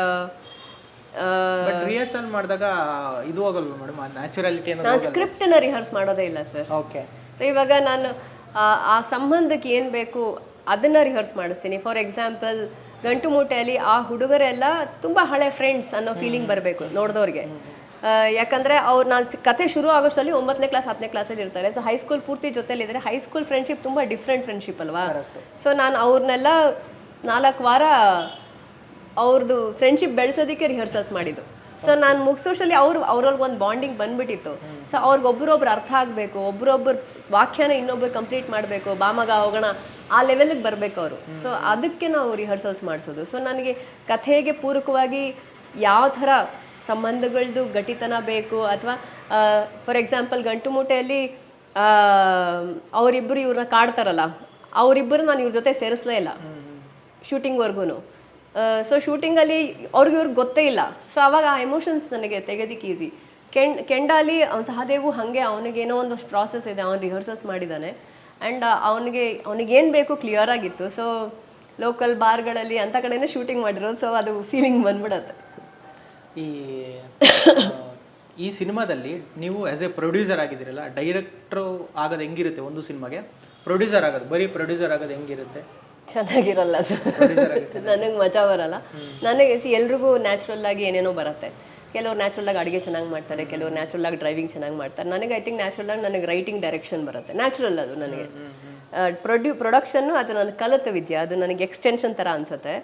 ಬಟ್ ರಿಹರ್ಸಲ್ ಮಾಡಿದಾಗ ಇದು ಹೋಗಲ್ವಾ ಮೇಡಮ್ ಆ ನ್ಯಾಚುರಾಲಿಟಿ ನಾನು ಸ್ಕ್ರಿಪ್ಟನ್ನ ರಿಹರ್ಸ್ ಮಾಡೋದೇ ಇಲ್ಲ ಸರ್ ಓಕೆ ಸೊ ಇವಾಗ ನಾನು ಆ- ಆ ಸಂಬಂಧಕ್ಕೆ ಏನು ಬೇಕು ಅದನ್ನ ರಿಹರ್ಸ್ ಮಾಡಿಸ್ತೀನಿ. ಫಾರ್ ಎಕ್ಸಾಂಪಲ್ ಗಂಟು ಮೂಟೆಯಲ್ಲಿ ಆ ಹುಡುಗರೆಲ್ಲ ತುಂಬ ಹಳೆ ಫ್ರೆಂಡ್ಸ್ ಅನ್ನೋ ಫೀಲಿಂಗ್ ಬರಬೇಕು ನೋಡಿದವ್ರಿಗೆ. ಯಾಕಂದ್ರೆ ಅವ್ರು ನಾನು ಕತೆ ಶುರು ಆಗೋಷ್ಟರಲ್ಲಿ ಒಂಬತ್ತನೇ ಕ್ಲಾಸ್ ಹತ್ತನೇ ಕ್ಲಾಸಲ್ಲಿ ಇರ್ತಾರೆ. ಸೊ ಹೈಸ್ಕೂಲ್ ಪೂರ್ತಿ ಜೊತೆಲಿದ್ದಾರೆ ಹೈಸ್ಕೂಲ್ ಫ್ರೆಂಡ್ಶಿಪ್ ತುಂಬ ಡಿಫ್ರೆಂಟ್ ಫ್ರೆಂಡ್ಶಿಪ್ ಅಲ್ವಾ? ಸೊ ನಾನು ಅವ್ರನ್ನೆಲ್ಲ ನಾಲ್ಕು ವಾರ ಅವ್ರದ್ದು ಫ್ರೆಂಡ್ಶಿಪ್ ಬೆಳೆಸೋದಕ್ಕೆ ರಿಹರ್ಸಲ್ಸ್ ಮಾಡಿದ್ದು. ಸೊ ನಾನು ಮುಗಿಸೋಷಲ್ಲಿ ಅವ್ರು ಅವ್ರೊಳಗೆ ಒಂದು ಬಾಂಡಿಂಗ್ ಬಂದ್ಬಿಟ್ಟಿತ್ತು ಸೊ ಅವ್ರಿಗೆ ಒಬ್ರೊಬ್ರು ಅರ್ಥ ಆಗಬೇಕು ಒಬ್ರೊಬ್ರು ವಾಕ್ಯನ ಇನ್ನೊಬ್ರು ಕಂಪ್ಲೀಟ್ ಮಾಡಬೇಕು ಬಾಮಗ ಹೋಗೋಣ ಆ ಲೆವೆಲ್ಗೆ ಬರಬೇಕು ಅವರು. ಸೊ ಅದಕ್ಕೆ ನಾವು ರಿಹರ್ಸಲ್ಸ್ ಮಾಡಿಸೋದು. ಸೊ ನನಗೆ ಕಥೆಗೆ ಪೂರಕವಾಗಿ ಯಾವ ಥರ ಸಂಬಂಧಗಳದ್ದು ಗಟ್ಟಿತನ ಬೇಕು ಅಥವಾ ಫಾರ್ ಎಕ್ಸಾಂಪಲ್ ಗಂಟು ಮೂಟೆಯಲ್ಲಿ ಅವರಿಬ್ಬರು ಇವ್ರನ್ನ ಕಾಡ್ತಾರಲ್ಲ ಅವರಿಬ್ಬರು ನಾನು ಇವ್ರ ಜೊತೆ ಸೇರಿಸ್ಲೇ ಇಲ್ಲ. ಶೂಟಿಂಗ್ವರೆಗೂ ಸೊ ಶೂಟಿಂಗಲ್ಲಿ ಅವ್ರಿಗೆ ಇವ್ರಿಗೆ ಗೊತ್ತೇ ಇಲ್ಲ. ಸೊ ಅವಾಗ ಆ ಎಮೋಷನ್ಸ್ ನನಗೆ ತೆಗೆದಿಕ್ಕೆ ಈಸಿ ಕೆಂಡ್, ಕೆಂಡಾಲಿ ಅವ್ನು ಸಹದೇವು ಹಾಗೆ ಅವನಿಗೇನೋ ಒಂದಷ್ಟು ಪ್ರಾಸೆಸ್ ಇದೆ, ಅವ್ನು ರಿಹರ್ಸಲ್ಸ್ ಮಾಡಿದ್ದಾನೆ ಆ್ಯಂಡ್ ಅವನಿಗೆ, ಅವನಿಗೇನು ಬೇಕು ಕ್ಲಿಯರ್ ಆಗಿತ್ತು. ಸೊ ಲೋಕಲ್ ಬಾರ್ಗಳಲ್ಲಿ ಅಂಥ ಕಡೆಯೇ ಶೂಟಿಂಗ್ ಮಾಡಿರೋದು ಸೊ ಅದು ಫೀಲಿಂಗ್ ಬಂದ್ಬಿಡತ್ತೆ. ಈ ಈ ಸಿನಿಮಾದಲ್ಲಿ ನೀವು ಆ್ಯಸ್ ಎ ಪ್ರೊಡ್ಯೂಸರ್ ಆಗಿದ್ದೀರಲ್ಲ ಡೈರೆಕ್ಟ್ರು ಆಗೋದು ಹೆಂಗಿರುತ್ತೆ ಒಂದು ಸಿನಿಮಾಗೆ? ಪ್ರೊಡ್ಯೂಸರ್ ಆಗೋದು, ಬರೀ ಪ್ರೊಡ್ಯೂಸರ್ ಆಗೋದು ಹೆಂಗಿರುತ್ತೆ? ಚೆನ್ನಾಗಿರಲ್ಲ ನನಗೆ ಮಜಾ ಬರಲ್ಲ. ನನಗೆ ಸಿ ಎಲ್ರಿಗೂ ನ್ಯಾಚುರಲ್ ಆಗಿ ಏನೇನೋ ಬರುತ್ತೆ. ಕೆಲವ್ರು ನ್ಯಾಚುರಲ್ ಆಗಿ ಅಡುಗೆ ಚೆನ್ನಾಗಿ ಮಾಡ್ತಾರೆ ಕೆಲವ್ರು ನ್ಯಾಚುರಲ್ ಆಗಿ ಡ್ರೈವಿಂಗ್ ಚೆನ್ನಾಗಿ ಮಾಡ್ತಾರೆ. ನನಗೆ ಐ ಥಿಂಕ್ ನ್ಯಾಚುರಲ್ ಆಗಿ ನನಗೆ ರೈಟಿಂಗ್ ಡೈರೆಕ್ಷನ್ ಬರುತ್ತೆ. ನ್ಯಾಚುರಲ್ ಅದು ನನಗೆ. ಪ್ರೊಡ್ಯೂ ಪ್ರೊಡಕ್ಷನ್ನು ಅದು ನನ್ನ ಕಲಿತ ವಿದ್ಯೆ. ಅದು ನನಗೆ ಎಕ್ಸ್ಟೆನ್ಷನ್ ಥರ ಅನ್ಸುತ್ತೆ.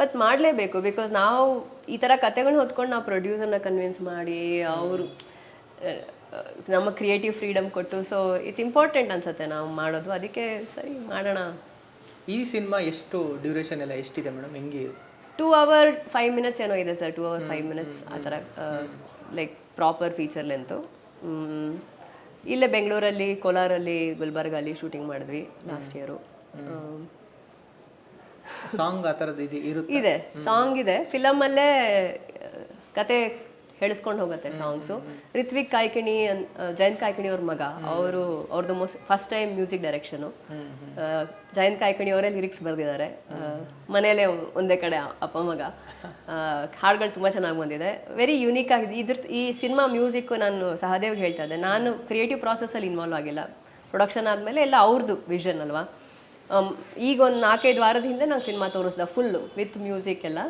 ಬಟ್ ಮಾಡಲೇಬೇಕು ಬಿಕಾಸ್ ನಾವು ಈ ಥರ ಕತೆಗಳನ್ನ ಹೊತ್ಕೊಂಡು ನಾವು ಪ್ರೊಡ್ಯೂಸರ್ನ ಕನ್ವಿನ್ಸ್ ಮಾಡಿ ಅವರು ನಮ್ಮ ಕ್ರಿಯೇಟಿವ್ ಫ್ರೀಡಮ್ ಕೊಟ್ಟು. ಸೊ ಇಟ್ಸ್ ಇಂಪಾರ್ಟೆಂಟ್ ಅನ್ಸುತ್ತೆ ನಾವು ಮಾಡೋದು. ಅದಕ್ಕೆ ಸರಿ ಮಾಡೋಣ. ಈ ಸಿನಿಮಾ ಎಷ್ಟು ಡ್ಯೂರೇಷನ್ ಎಲ್ಲ ಎಷ್ಟಿದೆ ಮೇಡಮ್? ಹೆಂಗೆ? ಟೂ ಅವರ್ ಫೈವ್ ಮಿನಿಟ್ಸ್ ಏನೋ ಇದೆ sir. Two hour five minutes ಆ ಥರ ಲೈಕ್ ಪ್ರಾಪರ್ ಫೀಚರ್ ಲೆಂತು ಇಲ್ಲೇ ಬೆಂಗಳೂರಲ್ಲಿ ಕೋಲಾರಲ್ಲಿ ಗುಲ್ಬರ್ಗಲ್ಲಿ ಶೂಟಿಂಗ್ ಮಾಡಿದ್ವಿ ಲಾಸ್ಟ್ ಇಯರು ಸಾಂಗ್ ಆ ಥರದ್ದು ಇದೆ ಇರುತ್ತೆ? ಇದೆ. ಸಾಂಗ್ ಇದೆ. ಫಿಲಮಲ್ಲೇ ಕತೆ ಹೇಳಿಸ್ಕೊಂಡು ಹೋಗುತ್ತೆ ಸಾಂಗ್ಸು. ರಿತ್ವಿಕ್ ಕಾಯ್ಕಿಣಿ ಅನ್ ಜಯಂತ್ ಕಾಯ್ಕಿಣಿ ಅವ್ರ ಮಗ. ಅವರು ಅವ್ರದ್ದು most first time music direction Jayant Kaikini ಅವರೇ ಲಿರಿಕ್ಸ್ ಬರೆದಿದ್ದಾರೆ. ಮನೆಯಲ್ಲೇ ಒಂದೇ ಕಡೆ ಅಪ್ಪ ಮಗ. ಹಾಡುಗಳು ತುಂಬ ಚೆನ್ನಾಗಿ ಬಂದಿದೆ. ವೆರಿ ಯುನೀಕ್ ಆಗಿದೆ. ಇದ್ರ ಈ ಸಿನಿಮಾ ಮ್ಯೂಸಿಕ್ ನಾನು ಸಹದೇವ್ಗೆ ಹೇಳ್ತಾ ಇದ್ದೆ. ನಾನು ಕ್ರಿಯೇಟಿವ್ ಪ್ರಾಸೆಸ್ಸಲ್ಲಿ ಇನ್ವಾಲ್ವ್ ಆಗಿಲ್ಲ. ಪ್ರೊಡಕ್ಷನ್ ಆದಮೇಲೆ ಎಲ್ಲ ಅವ್ರದ್ದು ವಿಷನ್ ಅಲ್ವಾ? ಈಗ ಒಂದು ನಾಲ್ಕೈದು ವಾರದ ಹಿಂದೆ ನಾವು ಸಿನಿಮಾ ತೋರಿಸ್ದೆ ಫುಲ್ಲು ವಿತ್ ಮ್ಯೂಸಿಕ್ ಎಲ್ಲ.